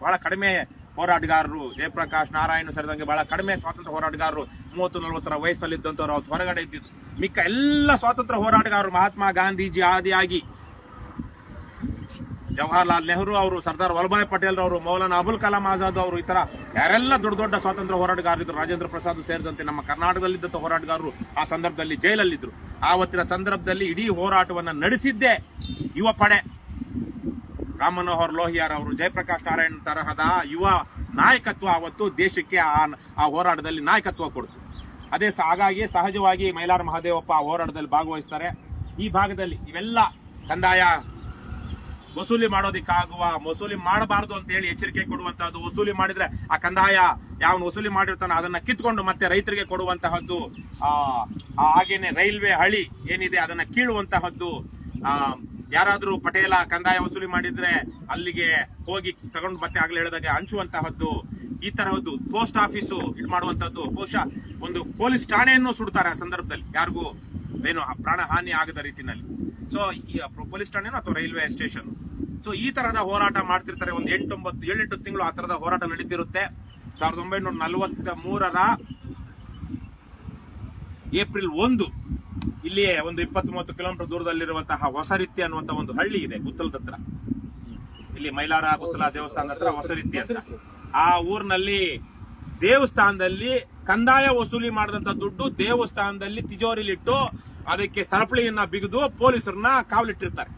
ಬಹಳ ಕಡಿಮೆ ಹೋರಾಟಗಾರರು ಜಯಪ್ರಕಾಶ್ ನಾರಾಯಣ ಸೇರಿದಂಗೆ ಬಹಳ ಕಡಿಮೆ ಸ್ವಾತಂತ್ರ್ಯ ಹೋರಾಟಗಾರರು ಮೂವತ್ತು ನಲವತ್ತರ ವಯಸ್ಸಲ್ಲಿ ಇದ್ದಂಥವ್ರು ಅವತ್ತು ಹೊರಗಡೆ ಇದ್ದಿದ್ದು. ಮಿಕ್ಕ ಎಲ್ಲ ಸ್ವಾತಂತ್ರ್ಯ ಹೋರಾಟಗಾರರು ಮಹಾತ್ಮ ಗಾಂಧೀಜಿ ಆದಿಯಾಗಿ. ಜವಾಹರ್ಲಾಲ್ ನೆಹರು ಅವರು, ಸರ್ದಾರ್ ವಲ್ಲಭಾಯ್ ಪಟೇಲ್ ಅವರು, ಮೌಲಾನಾ ಅಬುಲ್ ಕಲಾಂ ಆಜಾದ್ ಅವರು ಈ ತರ ಯಾರೆಲ್ಲ ದೊಡ್ಡ ದೊಡ್ಡ ಸ್ವಾತಂತ್ರ್ಯ ಹೋರಾಟಗಾರರಿದ್ರು ರಾಜೇಂದ್ರ ಪ್ರಸಾದ್ ಸೇರಿದಂತೆ ನಮ್ಮ ಕರ್ನಾಟಕದಲ್ಲಿದ್ದಂಥ ಹೋರಾಟಗಾರರು ಆ ಸಂದರ್ಭದಲ್ಲಿ ಜೈಲಲ್ಲಿದ್ದರು ಆವತ್ತಿನ ಸಂದರ್ಭದಲ್ಲಿ ಇಡೀ ಹೋರಾಟವನ್ನು ನಡೆಸಿದ್ದೇ ಯುವ ಪಡೆ. ರಾಮ್ ಮನೋಹರ್ ಲೋಹಿಯಾರ್ ಅವರು ಜಯಪ್ರಕಾಶ್ ನಾರಾಯಣ್ ತರಹದ ಯುವ ನಾಯಕತ್ವ ಅವತ್ತು ದೇಶಕ್ಕೆ ಆ ಹೋರಾಟದಲ್ಲಿ ನಾಯಕತ್ವ ಕೊಡ್ತು. ಅದೇ ಹಾಗಾಗಿ ಸಹಜವಾಗಿ ಮೈಲಾರ ಮಹಾದೇವಪ್ಪ ಆ ಹೋರಾಟದಲ್ಲಿ ಭಾಗವಹಿಸ್ತಾರೆ. ಈ ಭಾಗದಲ್ಲಿ ಇವೆಲ್ಲ ಕಂದಾಯ ವಸೂಲಿ ಮಾಡೋದಕ್ಕಾಗುವ, ವಸೂಲಿ ಮಾಡಬಾರದು ಅಂತ ಹೇಳಿ ಎಚ್ಚರಿಕೆ ಕೊಡುವಂತಹದ್ದು, ವಸೂಲಿ ಮಾಡಿದ್ರೆ ಆ ಕಂದಾಯ ಯಾವನು ವಸೂಲಿ ಮಾಡಿರ್ತಾನೆ ಅದನ್ನ ಕಿತ್ಕೊಂಡು ಮತ್ತೆ ರೈತರಿಗೆ ಕೊಡುವಂತಹದ್ದು ಆ ಹಾಗೇನೆ ರೈಲ್ವೆ ಹಳಿ ಏನಿದೆ ಅದನ್ನ ಕೀಳುವಂತಹದ್ದು, ಆ ಯಾರಾದ್ರೂ ಪಟೇಲ ಕಂದಾಯ ವಸೂಲಿ ಮಾಡಿದ್ರೆ ಅಲ್ಲಿಗೆ ಹೋಗಿ ತಗೊಂಡು ಮತ್ತೆ ಆಗ್ಲೇ ಹೇಳಿದಾಗ ಹಂಚುವಂತಹದ್ದು ಈ ತರಹದ್ದು ಪೋಸ್ಟ್ ಆಫೀಸು ಇದು ಮಾಡುವಂತದ್ದು ಬಹುಶಃ ಒಂದು ಪೊಲೀಸ್ ಠಾಣೆಯನ್ನು ಸುಡ್ತಾರೆ ಆ ಸಂದರ್ಭದಲ್ಲಿ. ಯಾರಿಗೂ ಏನು ಪ್ರಾಣ ಹಾನಿ ಆಗದ ರೀತಿನಲ್ಲಿ ಸೊ ಈ ಪೊಲೀಸ್ ಠಾಣೆನೋ ಅಥವಾ ರೈಲ್ವೆ ಸ್ಟೇಷನ್? ಸೊ ಈ ತರಹದ ಹೋರಾಟ ಮಾಡ್ತಿರ್ತಾರೆ ಒಂದು ಎಂಟೊಂಬತ್ತು, ಏಳೆಂಟು ತಿಂಗಳು ಆ ತರದ ಹೋರಾಟ ನಡೀತಿರುತ್ತೆ. ಸಾವಿರದ ಒಂಬೈನೂರ ನಲವತ್ತ ಮೂರರ ಏಪ್ರಿಲ್ ಒಂದು ಇಲ್ಲಿಯೇ ಒಂದು ಇಪ್ಪತ್ತು ಮೂವತ್ತು ಕಿಲೋಮೀಟರ್ ದೂರದಲ್ಲಿರುವಂತಹ ಹೊಸರಿತ್ತಿ ಅನ್ನುವಂತ ಒಂದು ಹಳ್ಳಿ ಇದೆ ಗುತ್ತಲದ ಹತ್ರ ಇಲ್ಲಿ ಮೈಲಾರ, ಗುತ್ತಲ ದೇವಸ್ಥಾನದ ಹತ್ರ ಹೊಸರಿತ್ತಿ ಅಂತ. ಆ ಊರಿನಲ್ಲಿ ದೇವಸ್ಥಾನದಲ್ಲಿ ಕಂದಾಯ ವಸೂಲಿ ಮಾಡಿದಂತ ದುಡ್ಡು ದೇವಸ್ಥಾನದಲ್ಲಿ ತಿಜೋರಿಲಿಟ್ಟು ಅದಕ್ಕೆ ಸರಪಳಿಯನ್ನ ಬಿಗಿದು ಪೊಲೀಸರನ್ನ ಕಾವಲಿಟ್ಟಿರ್ತಾರೆ.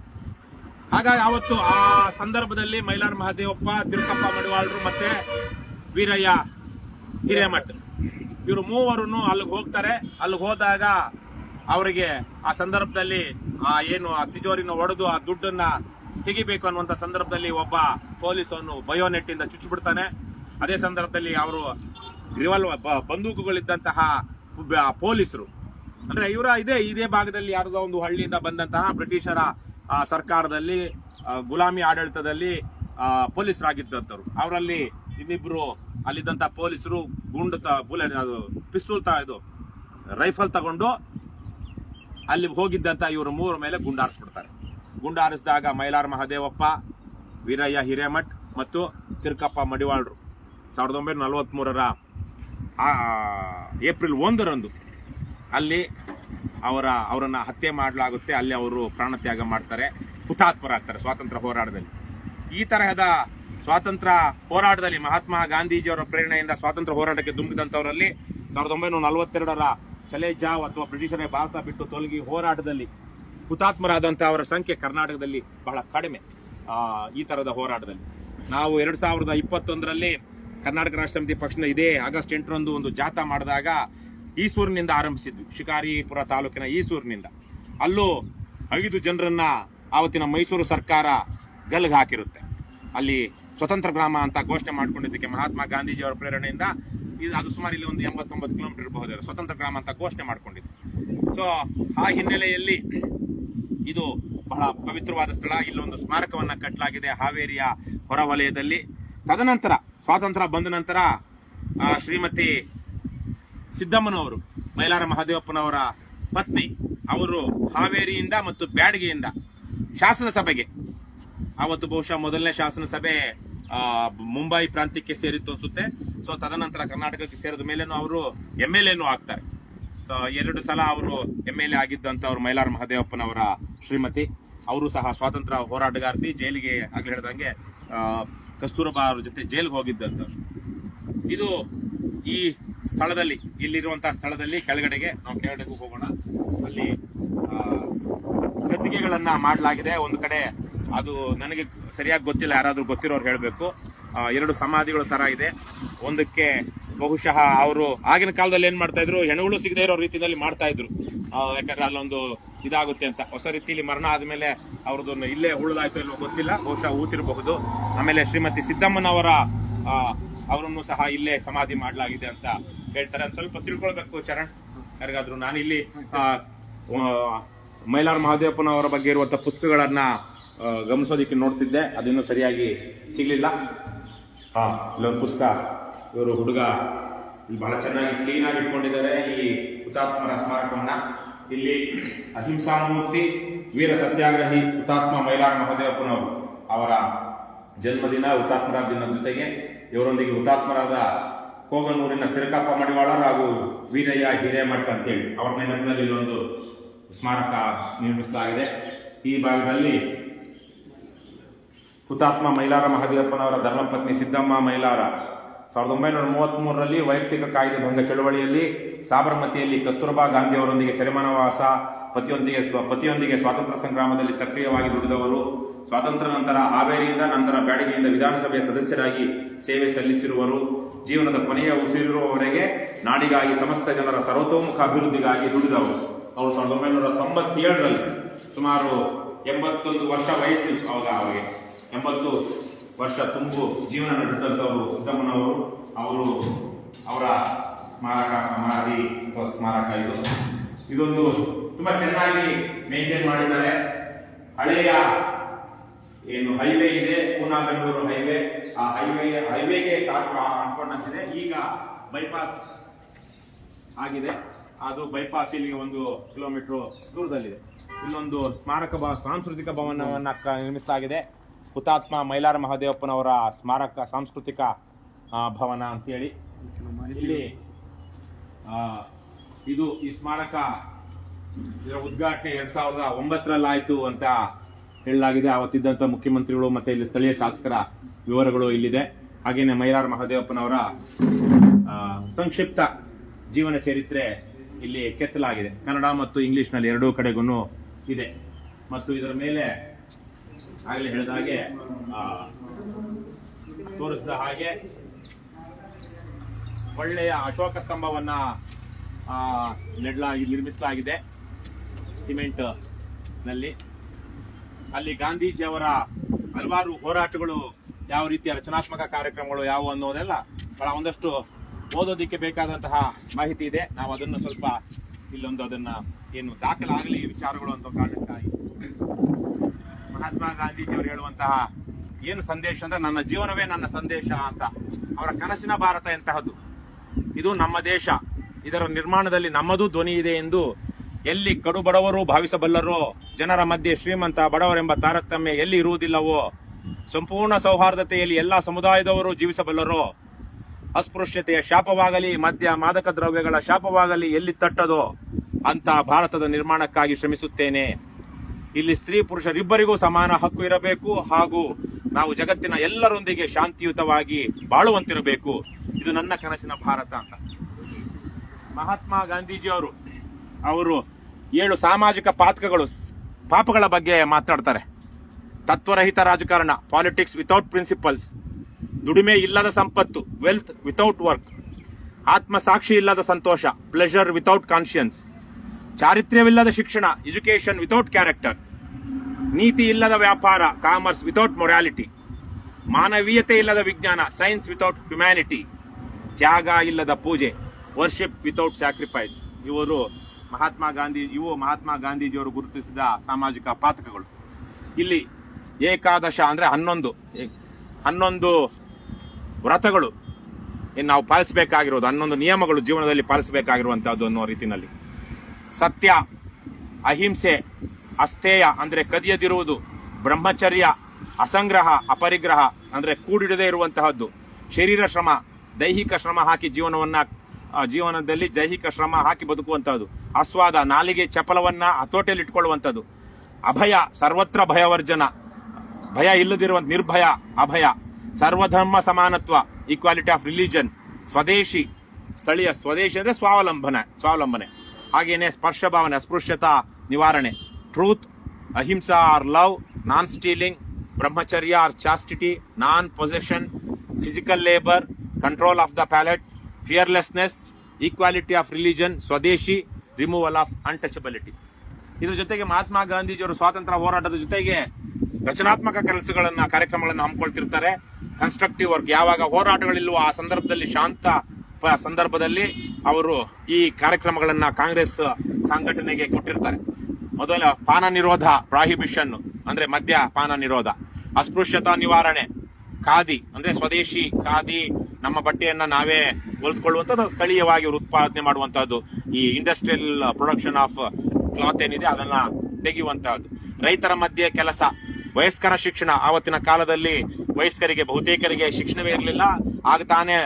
ಹಾಗಾಗಿ ಅವತ್ತು ಆ ಸಂದರ್ಭದಲ್ಲಿ ಮೈಲಾರ ಮಹಾದೇವಪ್ಪ, ತಿರುಕಪ್ಪ ಮಡಿವಾಳರು ಮತ್ತೆ ವೀರಯ್ಯ ಹಿರೇಮಠ್. ಇವರು ಮೂವರು ಅಲ್ಲಿಗೆ ಹೋಗ್ತಾರೆ. ಅಲ್ಲಿಗೆ ಹೋದಾಗ ಅವರಿಗೆ ಆ ಸಂದರ್ಭದಲ್ಲಿ ಆ ಏನು ಆ ತಿಜೋರಿನ ಒಡೆದು ಆ ದುಡ್ಡನ್ನ ತೆಗಿಬೇಕು ಅನ್ನುವಂತ ಸಂದರ್ಭದಲ್ಲಿ ಒಬ್ಬ ಪೊಲೀಸನ್ನು ಬಯೋನೆಟ್ ಇಂದ ಚುಚ್ಚಿಬಿಡ್ತಾನೆ. ಅದೇ ಸಂದರ್ಭದಲ್ಲಿ ಅವರು ರಿವಾಲ್ವರ್ ಬ- ಬಂದೂಕುಗಳಿದ್ದಂತಹ ಪೊಲೀಸರು. ಅಂದ್ರೆ ಇವರ ಇದೇ ಇದೇ ಭಾಗದಲ್ಲಿ ಯಾರದೋ ಒಂದು ಹಳ್ಳಿಯಿಂದ ಬಂದಂತಹ ಬ್ರಿಟಿಷರ ಸರ್ಕಾರದಲ್ಲಿ ಗುಲಾಮಿ ಆಡಳಿತದಲ್ಲಿ ಪೊಲೀಸರಾಗಿದ್ದಂಥವ್ರು. ಅವರಲ್ಲಿ ಇನ್ನಿಬ್ರು ಅಲ್ಲಿದ್ದಂಥ ಪೊಲೀಸರು ಗುಂಡು ತ ಬುಲೆಟ್ ಅದು ಪಿಸ್ತೂಲ್ ತ, ಇದು, ರೈಫಲ್ ತಗೊಂಡು ಅಲ್ಲಿ ಹೋಗಿದ್ದಂತ ಇವರು ಮೂರ ಮೇಲೆ ಗುಂಡಾರಿಸ್ಬಿಡ್ತಾರೆ. ಗುಂಡಾರಿಸಿದಾಗ ಮೈಲಾರ್ ಮಹದೇವಪ್ಪ, ವೀರಯ್ಯ ಹಿರೇಮಠ್ ಮತ್ತು ತಿರುಕಪ್ಪ ಮಡಿವಾಳರು. ಸಾವಿರದ ಒಂಬೈನೂರ ನಲವತ್ತ್ಮೂರರ ಏಪ್ರಿಲ್ ಒಂದರಂದು ಅಲ್ಲಿ ಅವರ, ಅವರನ್ನು ಹತ್ಯೆ ಮಾಡಲಾಗುತ್ತೆ. ಅಲ್ಲಿ ಅವರು ಪ್ರಾಣತ್ಯಾಗ ಮಾಡ್ತಾರೆ, ಹುತಾತ್ಮರಾಗ್ತಾರೆ ಸ್ವಾತಂತ್ರ್ಯ ಹೋರಾಟದಲ್ಲಿ. ಈ ತರಹದ ಸ್ವಾತಂತ್ರ್ಯ ಹೋರಾಟದಲ್ಲಿ ಮಹಾತ್ಮ ಗಾಂಧೀಜಿಯವರ ಪ್ರೇರಣೆಯಿಂದ ಸ್ವಾತಂತ್ರ್ಯ ಹೋರಾಟಕ್ಕೆ ದುಂಬಿದಂಥವರಲ್ಲಿ ಸಾವಿರದ ಒಂಬೈನೂರ ನಲವತ್ತೆರಡರ ಚಲೆ ಜಾವ್ ಅಥವಾ ಬ್ರಿಟಿಷರೇ ಭಾರತ ಬಿಟ್ಟು ತೊಲಗಿ ಹೋರಾಟದಲ್ಲಿ ಹುತಾತ್ಮರಾದಂತಹ ಅವರ ಸಂಖ್ಯೆ ಕರ್ನಾಟಕದಲ್ಲಿ ಬಹಳ ಕಡಿಮೆ ಈ ತರದ ಹೋರಾಟದಲ್ಲಿ. ನಾವು ಎರಡು ಸಾವಿರದ ಇಪ್ಪತ್ತೊಂದರಲ್ಲಿ ಕರ್ನಾಟಕ ರಾಷ್ಟ್ರ ಸಮಿತಿ ಪಕ್ಷದ ಇದೇ ಆಗಸ್ಟ್ ಎಂಟರಂದು ಒಂದು ಜಾಥಾ ಮಾಡಿದಾಗ ಈಸೂರಿನಿಂದ ಆರಂಭಿಸಿದ್ವಿ, ಶಿಕಾರಿಪುರ ತಾಲೂಕಿನ ಈಸೂರಿನಿಂದ. ಅಲ್ಲೂ ಐದು ಜನರನ್ನ ಆವತ್ತಿನ ಮೈಸೂರು ಸರ್ಕಾರ ಗಲ್ಗೆ ಹಾಕಿರುತ್ತೆ. ಅಲ್ಲಿ ಸ್ವತಂತ್ರ ಗ್ರಾಮ ಅಂತ ಘೋಷಣೆ ಮಾಡ್ಕೊಂಡಿದ್ದಕ್ಕೆ ಮಹಾತ್ಮ ಗಾಂಧೀಜಿ ಅವರ ಪ್ರೇರಣೆಯಿಂದ ಇದು ಅದು ಸುಮಾರು ಇಲ್ಲಿ ಒಂದು ಎಂಬತ್ತೊಂಬತ್ತು ಕಿಲೋಮೀಟರ್ ಇರಬಹುದು ಸ್ವತಂತ್ರ ಗ್ರಾಮ ಅಂತ ಘೋಷಣೆ ಮಾಡ್ಕೊಂಡಿದ್ದು. ಸೊ ಆ ಹಿನ್ನೆಲೆಯಲ್ಲಿ ಇದು ಬಹಳ ಪವಿತ್ರವಾದ ಸ್ಥಳ. ಇಲ್ಲೊಂದು ಸ್ಮಾರಕವನ್ನ ಕಟ್ಟಲಾಗಿದೆ ಹಾವೇರಿಯ ಹೊರವಲಯದಲ್ಲಿ ತದನಂತರ, ಸ್ವಾತಂತ್ರ್ಯ ಬಂದ ನಂತರ ಶ್ರೀಮತಿ ಸಿದ್ದಮ್ಮನವರು, ಮೈಲಾರ ಮಹಾದೇವಪ್ಪನವರ ಪತ್ನಿ, ಅವರು ಹಾವೇರಿಯಿಂದ ಮತ್ತು ಬ್ಯಾಡಗಿಯಿಂದ ಶಾಸನ ಸಭೆಗೆ ಅವತ್ತು ಬಹುಶಃ ಮೊದಲನೇ ಶಾಸನ ಸಭೆ ಮುಂಬೈ ಪ್ರಾಂತ್ಯಕ್ಕೆ ಸೇರಿತ್ತು ಅನ್ಸುತ್ತೆ. ಸೊ ತದನಂತರ ಕರ್ನಾಟಕಕ್ಕೆ ಸೇರಿದ ಮೇಲೇನು ಅವರು ಎಂ ಎಲ್ ಎನು ಆಗ್ತಾರೆ. ಸೊ ಎರಡು ಸಲ ಅವರು ಎಂ ಎಲ್ ಎ ಆಗಿದ್ದಂಥವ್ರು ಮೈಲಾರ ಮಹದೇವಪ್ಪನವರ ಶ್ರೀಮತಿ. ಅವರು ಸಹ ಸ್ವಾತಂತ್ರ್ಯ ಹೋರಾಟಗಾರ್ತಿ, ಜೈಲಿಗೆ ಆಗ್ಲಿ ಹೇಳ್ದಂಗೆ ಕಸ್ತೂರಬಾ ಅವ್ರ ಜೊತೆ ಜೈಲಿಗೆ ಹೋಗಿದ್ದಂಥವ್ರು ಇದು ಈ ಸ್ಥಳದಲ್ಲಿ ಇಲ್ಲಿರುವಂತಹ ಸ್ಥಳದಲ್ಲಿ ಕೆಳಗಡೆಗೆ ನಾವು ಕೆಳಗಡೆಗೂ ಹೋಗೋಣ. ಅಲ್ಲಿ ಗದ್ದಿಗೆಗಳನ್ನ ಮಾಡಲಾಗಿದೆ. ಒಂದು ಕಡೆ ಅದು ನನಗೆ ಸರಿಯಾಗಿ ಗೊತ್ತಿಲ್ಲ, ಯಾರಾದರೂ ಗೊತ್ತಿರೋರು ಹೇಳಬೇಕು. ಎರಡು ಸಮಾಧಿಗಳ ತರ ಇದೆ. ಒಂದಕ್ಕೆ ಬಹುಶಃ ಅವರು ಆಗಿನ ಕಾಲದಲ್ಲಿ ಏನ್ ಮಾಡ್ತಾ ಇದ್ರು, ಹೆಣಗಳು ಸಿಗದೇ ಇರೋ ರೀತಿಯಲ್ಲಿ ಮಾಡ್ತಾ ಇದ್ರು. ಯಾಕಂದ್ರೆ ಅಲ್ಲೊಂದು ಇದಾಗುತ್ತೆ ಅಂತ. ಹೊಸ ರೀತಿಯಲ್ಲಿ ಮರಣ ಆದ್ಮೇಲೆ ಅವ್ರದ್ದು ಇಲ್ಲೇ ಉಳಿದಾಯ್ತು ಇಲ್ವೋ ಗೊತ್ತಿಲ್ಲ. ಬಹುಶಃ ಊತಿರಬಹುದು. ಆಮೇಲೆ ಶ್ರೀಮತಿ ಸಿದ್ದಮ್ಮನವರ ಅವರನ್ನು ಸಹ ಇಲ್ಲೇ ಸಮಾಧಿ ಮಾಡಲಾಗಿದೆ ಅಂತ ಹೇಳ್ತಾರೆ. ಸ್ವಲ್ಪ ತಿಳ್ಕೊಳ್ಬೇಕು, ಚರಣ್. ಯಾರಿಗಾದ್ರು ನಾನಿಲ್ಲಿ ಮೈಲಾರ್ ಮಹಾದೇವಪ್ಪನವರ ಬಗ್ಗೆ ಇರುವಂತಹ ಪುಸ್ತಕಗಳನ್ನ ಗಮನಿಸೋದಿಕ್ಕೆ ನೋಡ್ತಿದ್ದೆ. ಅದಿನ್ನೂ ಸರಿಯಾಗಿ ಸಿಗ್ಲಿಲ್ಲ. ಹಾ, ಇಲ್ಲೊಂದು ಪುಸ್ತಕ. ಇವರು ಹುಡುಗ ಬಹಳ ಚೆನ್ನಾಗಿ ಕ್ಲೀನ್ ಆಗಿ ಇಟ್ಕೊಂಡಿದ್ದಾರೆ ಈ ಹುತಾತ್ಮರ ಸ್ಮಾರಕವನ್ನ. ಇಲ್ಲಿ ಅಹಿಂಸಾಮೂರ್ತಿ ವೀರ ಸತ್ಯಾಗ್ರಹಿ ಹುತಾತ್ಮ ಮೈಲಾರ ಮಹದೇವಪ್ಪನವರು ಅವರ ಜನ್ಮದಿನ, ಹುತಾತ್ಮರ ದಿನದ ಜೊತೆಗೆ ಇವರೊಂದಿಗೆ ಹುತಾತ್ಮರಾದ ಕೋಗನೂರಿನ ತಿರುಕಪ್ಪ ಮಡಿವಾಳರು ಹಾಗೂ ವೀರಯ್ಯ ಹಿರೇಮಠ ಅಂತೇಳಿ. ಅವರ ನೆನಪಿನಲ್ಲಿ ಇಲ್ಲೊಂದು ಸ್ಮಾರಕ ನಿರ್ಮಿಸಲಾಗಿದೆ. ಈ ಭಾಗದಲ್ಲಿ ಹುತಾತ್ಮ ಮೈಲಾರ ಮಹದೇವಪ್ಪನವರ ಧರ್ಮಪತ್ನಿ ಸಿದ್ದಮ್ಮ ಮೈಲಾರ. ಸಾವಿರದ ಒಂಬೈನೂರ ಮೂವತ್ತ್ ಮೂರರಲ್ಲಿ ವೈಯಕ್ತಿಕ ಕಾಯ್ದೆ ಭಂಗ ಚಳವಳಿಯಲ್ಲಿ ಸಾಬರಮತಿಯಲ್ಲಿ ಕಸ್ತೂರಬಾ ಗಾಂಧಿ ಅವರೊಂದಿಗೆ ಸೆರೆಮನವಾಸ, ಪತಿಯೊಂದಿಗೆ ಸ್ವ, ಪತಿಯೊಂದಿಗೆ ಸ್ವಾತಂತ್ರ್ಯ ಸಂಗ್ರಾಮದಲ್ಲಿ ಸಕ್ರಿಯವಾಗಿ ದುಡಿದವರು. ಸ್ವಾತಂತ್ರ್ಯ ನಂತರ ಹಾವೇರಿಯಿಂದ, ನಂತರ ಬ್ಯಾಡಗಿಯಿಂದ ವಿಧಾನಸಭೆಯ ಸದಸ್ಯರಾಗಿ ಸೇವೆ ಸಲ್ಲಿಸಿರುವರು. ಜೀವನದ ಕೊನೆಯ ಉಸಿರಿರುವವರೆಗೆ ನಾಡಿಗಾಗಿ ಸಮಸ್ತ ಜನರ ಸರ್ವತೋಮುಖ ಅಭಿವೃದ್ಧಿಗಾಗಿ ದುಡಿದವರು. ಅವರು ಸಾವಿರದ ಒಂಬೈನೂರ ತೊಂಬತ್ತೇಳರಲ್ಲಿ ಸುಮಾರು ಎಂಬತ್ತೊಂದು ವರ್ಷ ವಯಸ್ಸು ಅವಾಗ ಅವರಿಗೆ. ಎಂಬತ್ತು ವರ್ಷ ತುಂಬು ಜೀವನ ನಡೆದಂಥವರು ಸಿದ್ದಮ್ಮನವರು, ಅವರು ಅವರ ಸ್ಮಾರಕ, ಸಮಾಧಿ ಅಥವಾ ಸ್ಮಾರಕ ಇದು. ಇದೊಂದು ತುಂಬ ಚೆನ್ನಾಗಿ ಮೇಂಟೈನ್ ಮಾಡಿದ್ದಾರೆ. ಹಳೆಯ ಏನು ಹೈವೇ ಇದೆ ಪೂನಾ ಬೆಂಗಳೂರು ಹೈವೇ ಆ ಹೈವೇ ಹೈವೇಗೆ ಅನ್ಕೊಂಡಂತಿದೆ. ಈಗ ಬೈಪಾಸ್ ಆಗಿದೆ. ಅದು ಬೈಪಾಸ್ ಇಲ್ಲಿಗೆ ಒಂದು ಕಿಲೋಮೀಟರ್ ದೂರದಲ್ಲಿದೆ. ಇಲ್ಲೊಂದು ಸ್ಮಾರಕ ಸಾಂಸ್ಕೃತಿಕ ಭವನವನ್ನು ನಿರ್ಮಿಸಲಾಗಿದೆ. ಹುತಾತ್ಮ ಮೈಲಾರ ಮಹದೇವಪ್ಪನವರ ಸ್ಮಾರಕ ಸಾಂಸ್ಕೃತಿಕ ಭವನ ಅಂತೇಳಿ. ಇಲ್ಲಿ ಇದು ಈ ಸ್ಮಾರಕ ಇದರ ಉದ್ಘಾಟನೆ ಎರಡ್ ಸಾವಿರದ ಒಂಬತ್ತರಲ್ಲಿ ಆಯ್ತು ಅಂತ ಹೇಳಲಾಗಿದೆ. ಅವತ್ತಿದ್ದಂತ ಮುಖ್ಯಮಂತ್ರಿಗಳು ಮತ್ತೆ ಇಲ್ಲಿ ಸ್ಥಳೀಯ ಶಾಸಕರ ವಿವರಗಳು ಇಲ್ಲಿದೆ. ಹಾಗೇನೆ ಮೈಲಾರ ಮಹದೇವಪ್ಪನವರ ಸಂಕ್ಷಿಪ್ತ ಜೀವನ ಚರಿತ್ರೆ ಇಲ್ಲಿ ಕೆತ್ತಲಾಗಿದೆ. ಕನ್ನಡ ಮತ್ತು ಇಂಗ್ಲಿಷ್ನಲ್ಲಿ ಎರಡೂ ಕಡೆಗೂ ಇದೆ. ಮತ್ತು ಇದರ ಮೇಲೆ ಆಗಲೇ ಹೇಳಿದ ಹಾಗೆ ತೋರಿಸಿದ ಹಾಗೆ ಒಳ್ಳೆಯ ಅಶೋಕ ಸ್ತಂಭವನ್ನ ನೆಡಲಾಗಿ ನಿರ್ಮಿಸಲಾಗಿದೆ ಸಿಮೆಂಟ್ನಲ್ಲಿ. ಅಲ್ಲಿ ಗಾಂಧೀಜಿಯವರ ಹಲವಾರು ಹೋರಾಟಗಳು ಯಾವ ರೀತಿಯ ರಚನಾತ್ಮಕ ಕಾರ್ಯಕ್ರಮಗಳು ಯಾವುವು ಅನ್ನೋದೆಲ್ಲ ಬಹಳ ಒಂದಷ್ಟು ಓದೋದಿಕ್ಕೆ ಬೇಕಾದಂತಹ ಮಾಹಿತಿ ಇದೆ. ನಾವು ಅದನ್ನು ಸ್ವಲ್ಪ ಇಲ್ಲೊಂದು ಅದನ್ನ ಏನು ದಾಖಲಾಗಲಿ ವಿಚಾರಗಳು ಅಂತ ಕಾರಣಕ್ಕಾಗಿ. ಮಹಾತ್ಮ ಗಾಂಧೀಜಿಯವರು ಹೇಳುವಂತಹ ಏನು ಸಂದೇಶ ಅಂದ್ರೆ ನನ್ನ ಜೀವನವೇ ನನ್ನ ಸಂದೇಶ ಅಂತ, ಅವರ ಕನಸಿನ ಭಾರತ ಎಂತಹದ್ದು. ಇದು ನಮ್ಮ ದೇಶ, ಇದರ ನಿರ್ಮಾಣದಲ್ಲಿ ನಮ್ಮದು ಧ್ವನಿ ಇದೆ ಎಂದು ಎಲ್ಲಿ ಕಡು ಬಡವರು ಭಾವಿಸಬಲ್ಲರೋ, ಜನರ ಮಧ್ಯೆ ಶ್ರೀಮಂತ ಬಡವರೆಂಬ ತಾರತಮ್ಯ ಎಲ್ಲಿ ಇರುವುದಿಲ್ಲವೋ, ಸಂಪೂರ್ಣ ಸೌಹಾರ್ದತೆಯಲ್ಲಿ ಎಲ್ಲಾ ಸಮುದಾಯದವರು ಜೀವಿಸಬಲ್ಲರೋ, ಅಸ್ಪೃಶ್ಯತೆಯ ಶಾಪವಾಗಲಿ, ಮದ್ಯ, ಮಾದಕ ದ್ರವ್ಯಗಳ ಶಾಪವಾಗಲಿ ಎಲ್ಲಿ ತಟ್ಟದೋ ಅಂತ ಭಾರತದ ನಿರ್ಮಾಣಕ್ಕಾಗಿ ಶ್ರಮಿಸುತ್ತೇನೆ. ಇಲ್ಲಿ ಸ್ತ್ರೀ ಪುರುಷರಿಬ್ಬರಿಗೂ ಸಮಾನ ಹಕ್ಕು ಇರಬೇಕು ಹಾಗೂ ನಾವು ಜಗತ್ತಿನ ಎಲ್ಲರೊಂದಿಗೆ ಶಾಂತಿಯುತವಾಗಿ ಬಾಳುವಂತಿರಬೇಕು. ಇದು ನನ್ನ ಕನಸಿನ ಭಾರತ ಅಂತ. ಮಹಾತ್ಮ ಗಾಂಧೀಜಿ ಅವರು ಅವರು ಏಳು ಸಾಮಾಜಿಕ ಪಾತಕಗಳು, ಪಾಪಗಳ ಬಗ್ಗೆ ಮಾತಾಡ್ತಾರೆ. ತತ್ವರಹಿತ ರಾಜಕಾರಣ ಪಾಲಿಟಿಕ್ಸ್ ವಿತೌಟ್ ಪ್ರಿನ್ಸಿಪಲ್ಸ್ ದುಡಿಮೆ ಇಲ್ಲದ ಸಂಪತ್ತು ವೆಲ್ತ್ ವಿತೌಟ್ ವರ್ಕ್ ಆತ್ಮಸಾಕ್ಷಿ ಇಲ್ಲದ ಸಂತೋಷ ಪ್ಲೆಷರ್ ವಿತೌಟ್ ಕಾನ್ಶಿಯನ್ಸ್ ಚಾರಿತ್ರ್ಯವಿಲ್ಲದ ಶಿಕ್ಷಣ ಎಜುಕೇಶನ್ ವಿತೌಟ್ ಕ್ಯಾರೆಕ್ಟರ್ ನೀತಿ ಇಲ್ಲದ ವ್ಯಾಪಾರ ಕಾಮರ್ಸ್ ವಿತೌಟ್ ಮೊರಾಲಿಟಿ ಮಾನವೀಯತೆ ಇಲ್ಲದ ವಿಜ್ಞಾನ ಸೈನ್ಸ್ ವಿತೌಟ್ ಹ್ಯುಮ್ಯಾನಿಟಿ ತ್ಯಾಗ ಇಲ್ಲದ ಪೂಜೆ ವರ್ಷಿಪ್ ವಿತೌಟ್ ಸ್ಯಾಕ್ರಿಫೈಸ್ ಇವರು ಮಹಾತ್ಮ ಗಾಂಧಿ, ಇವು ಮಹಾತ್ಮ ಗಾಂಧೀಜಿಯವರು ಗುರುತಿಸಿದ ಸಾಮಾಜಿಕ ಪಾತಕಗಳು. ಇಲ್ಲಿ ಏಕಾದಶ ಅಂದರೆ ಹನ್ನೊಂದು ಹನ್ನೊಂದು ವ್ರತಗಳು. ನಾವು ಪಾಲಿಸಬೇಕಾಗಿರೋದು, ಹನ್ನೊಂದು ನಿಯಮಗಳು ಜೀವನದಲ್ಲಿ ಪಾಲಿಸಬೇಕಾಗಿರುವಂಥದ್ದು ಅನ್ನೋ ರೀತಿನಲ್ಲಿ ಸತ್ಯ, ಅಹಿಂಸೆ, ಅಸ್ಥೇಯ ಅಂದ್ರೆ ಕದಿಯದಿರುವುದು, ಬ್ರಹ್ಮಚರ್ಯ, ಅಸಂಗ್ರಹ, ಅಪರಿಗ್ರಹ ಅಂದ್ರೆ ಕೂಡಿಡದೇ ಇರುವಂತಹದ್ದು. ಶರೀರ ಶ್ರಮ, ದೈಹಿಕ ಶ್ರಮ ಹಾಕಿ ಜೀವನವನ್ನ ಜೀವನದಲ್ಲಿ ದೈಹಿಕ ಶ್ರಮ ಹಾಕಿ ಬದುಕುವಂತಹದ್ದು. ಅಸ್ವಾದ ನಾಲಿಗೆ ಚಪಲವನ್ನ ಹತೋಟೆಯಲ್ಲಿ ಇಟ್ಕೊಳ್ಳುವಂಥದ್ದು ಅಭಯ, ಸರ್ವತ್ರ ಭಯವರ್ಜನ. ಭಯ ಇಲ್ಲದಿರುವಂತ, ನಿರ್ಭಯ, ಅಭಯ. ಸರ್ವಧರ್ಮ ಸಮಾನತ್ವ ಈಕ್ವಾಲಿಟಿ ಆಫ್ ರಿಲಿಜನ್ ಸ್ವದೇಶಿ, ಸ್ಥಳೀಯ, ಸ್ವದೇಶಿ ಅಂದ್ರೆ ಸ್ವಾವಲಂಬನೆ ಸ್ವಾವಲಂಬನೆ. ಹಾಗೇನೆ ಸ್ಪರ್ಶ ಭಾವನೆ, ಅಸ್ಪೃಶ್ಯತಾ, ನಿವಾರಣೆ. Truth ahimsa or love non stealing brahmacharya or chastity non possession physical labour control of the palate fearlessness equality of religion swadeshi removal of untouchability ಇದರ ಜೊತೆಗೆ ಮಹಾತ್ಮ ಗಾಂಧೀಜಿಯವರು ಸ್ವಾತಂತ್ರ್ಯ ಹೋರಾಟದ ಜೊತೆಗೆ ರಚನಾತ್ಮಕ ಕೆಲಸಗಳನ್ನ, ಕಾರ್ಯಕ್ರಮಗಳನ್ನು ಹಮ್ಮಿಕೊಳ್ತಿರ್ತಾರೆ. ಕನ್ಸ್ಟ್ರಕ್ಟಿವ್ ವರ್ಕ್ ಯಾವಾಗ ಹೋರಾಟಗಳಿಲ್ವೋ ಆ ಸಂದರ್ಭದಲ್ಲಿ ಶಾಂತ ಸಂದರ್ಭದಲ್ಲಿ ಅವರು ಈ ಕಾರ್ಯಕ್ರಮಗಳನ್ನ ಕಾಂಗ್ರೆಸ್ ಸಂಘಟನೆಗೆ ಕೊಟ್ಟಿರ್ತಾರೆ. ಮೊದಲ ಪಾನ ನಿರೋಧ ಪ್ರಾಹಿಬಿಷನ್ ಅಂದ್ರೆ ಮದ್ಯ ಪಾನ ನಿರೋಧ, ಅಸ್ಪೃಶ್ಯತಾ ನಿವಾರಣೆ, ಖಾದಿ, ಅಂದ್ರೆ ಸ್ವದೇಶಿ ಖಾದಿ, ನಮ್ಮ ಬಟ್ಟೆಯನ್ನ ನಾವೇ ಹೊಲಿದುಕೊಳ್ಳುವಂಥದ್ದು ಸ್ಥಳೀಯವಾಗಿ ಉತ್ಪಾದನೆ ಮಾಡುವಂತಹದ್ದು ಈ ಇಂಡಸ್ಟ್ರಿಯಲ್ ಪ್ರೊಡಕ್ಷನ್ ಆಫ್ ಕ್ಲಾತ್ ಏನಿದೆ ಅದನ್ನ ತೆಗೆಯುವಂತಹದ್ದು ರೈತರ ಮಧ್ಯೆ ಕೆಲಸ, ವಯಸ್ಕರ ಶಿಕ್ಷಣ. ಆವತ್ತಿನ ಕಾಲದಲ್ಲಿ ವಯಸ್ಕರಿಗೆ, ಬಹುತೇಕರಿಗೆ ಶಿಕ್ಷಣವೇ ಇರಲಿಲ್ಲ. ಆಗ ತಾನೇ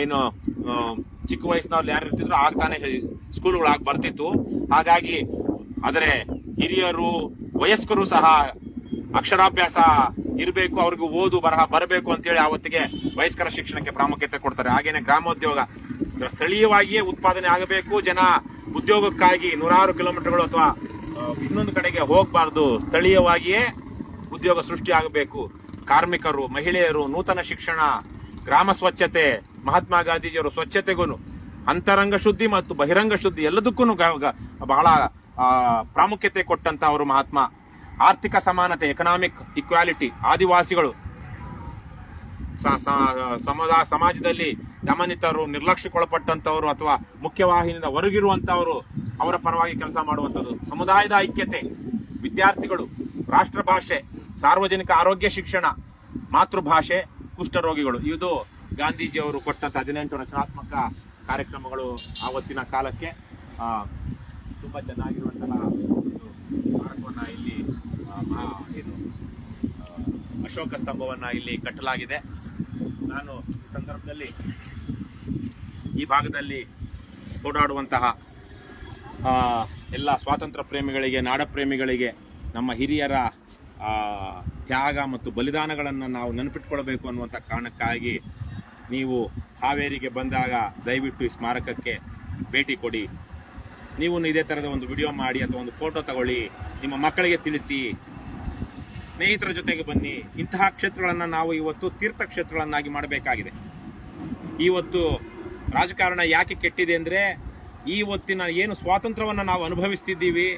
ಏನು ಚಿಕ್ಕ ವಯಸ್ಸಿನವ್ರು ಯಾರು ಇರ್ತಿದ್ರು ಆಗ ತಾನೇ ಆಗ ಬರ್ತಿತ್ತು. ಹಾಗಾಗಿ ಆದರೆ ಹಿರಿಯರು, ವಯಸ್ಕರು ಸಹ ಅಕ್ಷರಾಭ್ಯಾಸ ಇರಬೇಕು, ಅವ್ರಿಗೆ ಓದು ಬರಹ ಬರಬೇಕು ಅಂತೇಳಿ ಆವತ್ತಿಗೆ ವಯಸ್ಕರ ಶಿಕ್ಷಣಕ್ಕೆ ಪ್ರಾಮುಖ್ಯತೆ ಕೊಡ್ತಾರೆ. ಹಾಗೇನೆ ಗ್ರಾಮೋದ್ಯೋಗ ಸ್ಥಳೀಯವಾಗಿಯೇ ಉತ್ಪಾದನೆ ಆಗಬೇಕು, ಜನ ಉದ್ಯೋಗಕ್ಕಾಗಿ ನೂರಾರು ಕಿಲೋಮೀಟರ್ಗಳು ಅಥವಾ ಇನ್ನೊಂದು ಕಡೆಗೆ ಹೋಗಬಾರ್ದು, ಸ್ಥಳೀಯವಾಗಿಯೇ ಉದ್ಯೋಗ ಸೃಷ್ಟಿ ಆಗಬೇಕು. ಕಾರ್ಮಿಕರು, ಮಹಿಳೆಯರು, ನೂತನ ಶಿಕ್ಷಣ ಗ್ರಾಮ ಸ್ವಚ್ಛತೆ, ಮಹಾತ್ಮ ಗಾಂಧೀಜಿಯವರು ಸ್ವಚ್ಛತೆಗೂ ಅಂತರಂಗ ಶುದ್ಧಿ ಮತ್ತು ಬಹಿರಂಗ ಶುದ್ಧಿ ಎಲ್ಲದಕ್ಕೂ ಬಹಳ ಪ್ರಾಮುಖ್ಯತೆ ಕೊಟ್ಟಂತ ಅವರು ಮಹಾತ್ಮ. ಆರ್ಥಿಕ ಸಮಾನತೆ ಎಕನಾಮಿಕ್ ಇಕ್ವಾಲಿಟಿ ಆದಿವಾಸಿಗಳು. ಸಮುದಾಯ ಸಮಾಜದಲ್ಲಿ ದಮನಿತರು ನಿರ್ಲಕ್ಷ್ಯಕ್ಕೊಳಪಟ್ಟಂತವರು ಅಥವಾ ಮುಖ್ಯವಾಹಿನಿಯಿಂದ ಹೊರಗಿರುವಂತವರು ಅವರ ಪರವಾಗಿ ಕೆಲಸ ಮಾಡುವಂಥದ್ದು ಸಮುದಾಯದ ಐಕ್ಯತೆ, ವಿದ್ಯಾರ್ಥಿಗಳು ರಾಷ್ಟ್ರ ಭಾಷೆ ಸಾರ್ವಜನಿಕ ಆರೋಗ್ಯ ಶಿಕ್ಷಣ, ಮಾತೃಭಾಷೆ ಕುಷ್ಠರೋಗಿಗಳು ಇದು ಗಾಂಧೀಜಿಯವರು ಕೊಟ್ಟಂತ ಹದಿನೆಂಟು ರಚನಾತ್ಮಕ ಕಾರ್ಯಕ್ರಮಗಳು ಆವತ್ತಿನ ಕಾಲಕ್ಕೆ ತುಂಬಾ ಚೆನ್ನಾಗಿರುವಂತಹ ಒಂದು ಸ್ಮಾರಕವನ್ನ ಇಲ್ಲಿ ಏನು ಅಶೋಕ ಸ್ತಂಭವನ್ನ ಇಲ್ಲಿ ಕಟ್ಟಲಾಗಿದೆ. ನಾನು ಈ ಸಂದರ್ಭದಲ್ಲಿ ಈ ಭಾಗದಲ್ಲಿ ಓಡಾಡುವಂತಹ ಎಲ್ಲ ಸ್ವಾತಂತ್ರ್ಯ ಪ್ರೇಮಿಗಳಿಗೆ ನಾಡ ಪ್ರೇಮಿಗಳಿಗೆ ನಮ್ಮ ಹಿರಿಯರ ತ್ಯಾಗ ಮತ್ತು ಬಲಿದಾನಗಳನ್ನು ನಾವು ನೆನಪಿಟ್ಕೊಳ್ಬೇಕು ಅನ್ನುವಂಥ ಕಾರಣಕ್ಕಾಗಿ ನೀವು ಹಾವೇರಿಗೆ ಬಂದಾಗ ದಯವಿಟ್ಟು ಈ ಸ್ಮಾರಕಕ್ಕೆ ಭೇಟಿ ಕೊಡಿ. ನೀವು ಇದೇ ಥರದ ಒಂದು ವಿಡಿಯೋ ಮಾಡಿ ಅಥವಾ ಒಂದು ಫೋಟೋ ತಗೊಳ್ಳಿ. ನಿಮ್ಮ ಮಕ್ಕಳಿಗೆ ತಿಳಿಸಿ. ಸ್ನೇಹಿತರ ಜೊತೆಗೆ ಬನ್ನಿ. ಇಂತಹ ಕ್ಷೇತ್ರಗಳನ್ನು ನಾವು ಇವತ್ತು ತೀರ್ಥಕ್ಷೇತ್ರಗಳನ್ನಾಗಿ ಮಾಡಬೇಕಾಗಿದೆ. ಇವತ್ತು ರಾಜಕಾರಣ ಯಾಕೆ ಕೆಟ್ಟಿದೆ ಅಂದ್ರೆ ಈ ಹೊತ್ತಿನ ಏನು ಸ್ವಾತಂತ್ರ್ಯವನ್ನು ನಾವು ಅನುಭವಿಸ್ತಿದ್ದೀವಿ.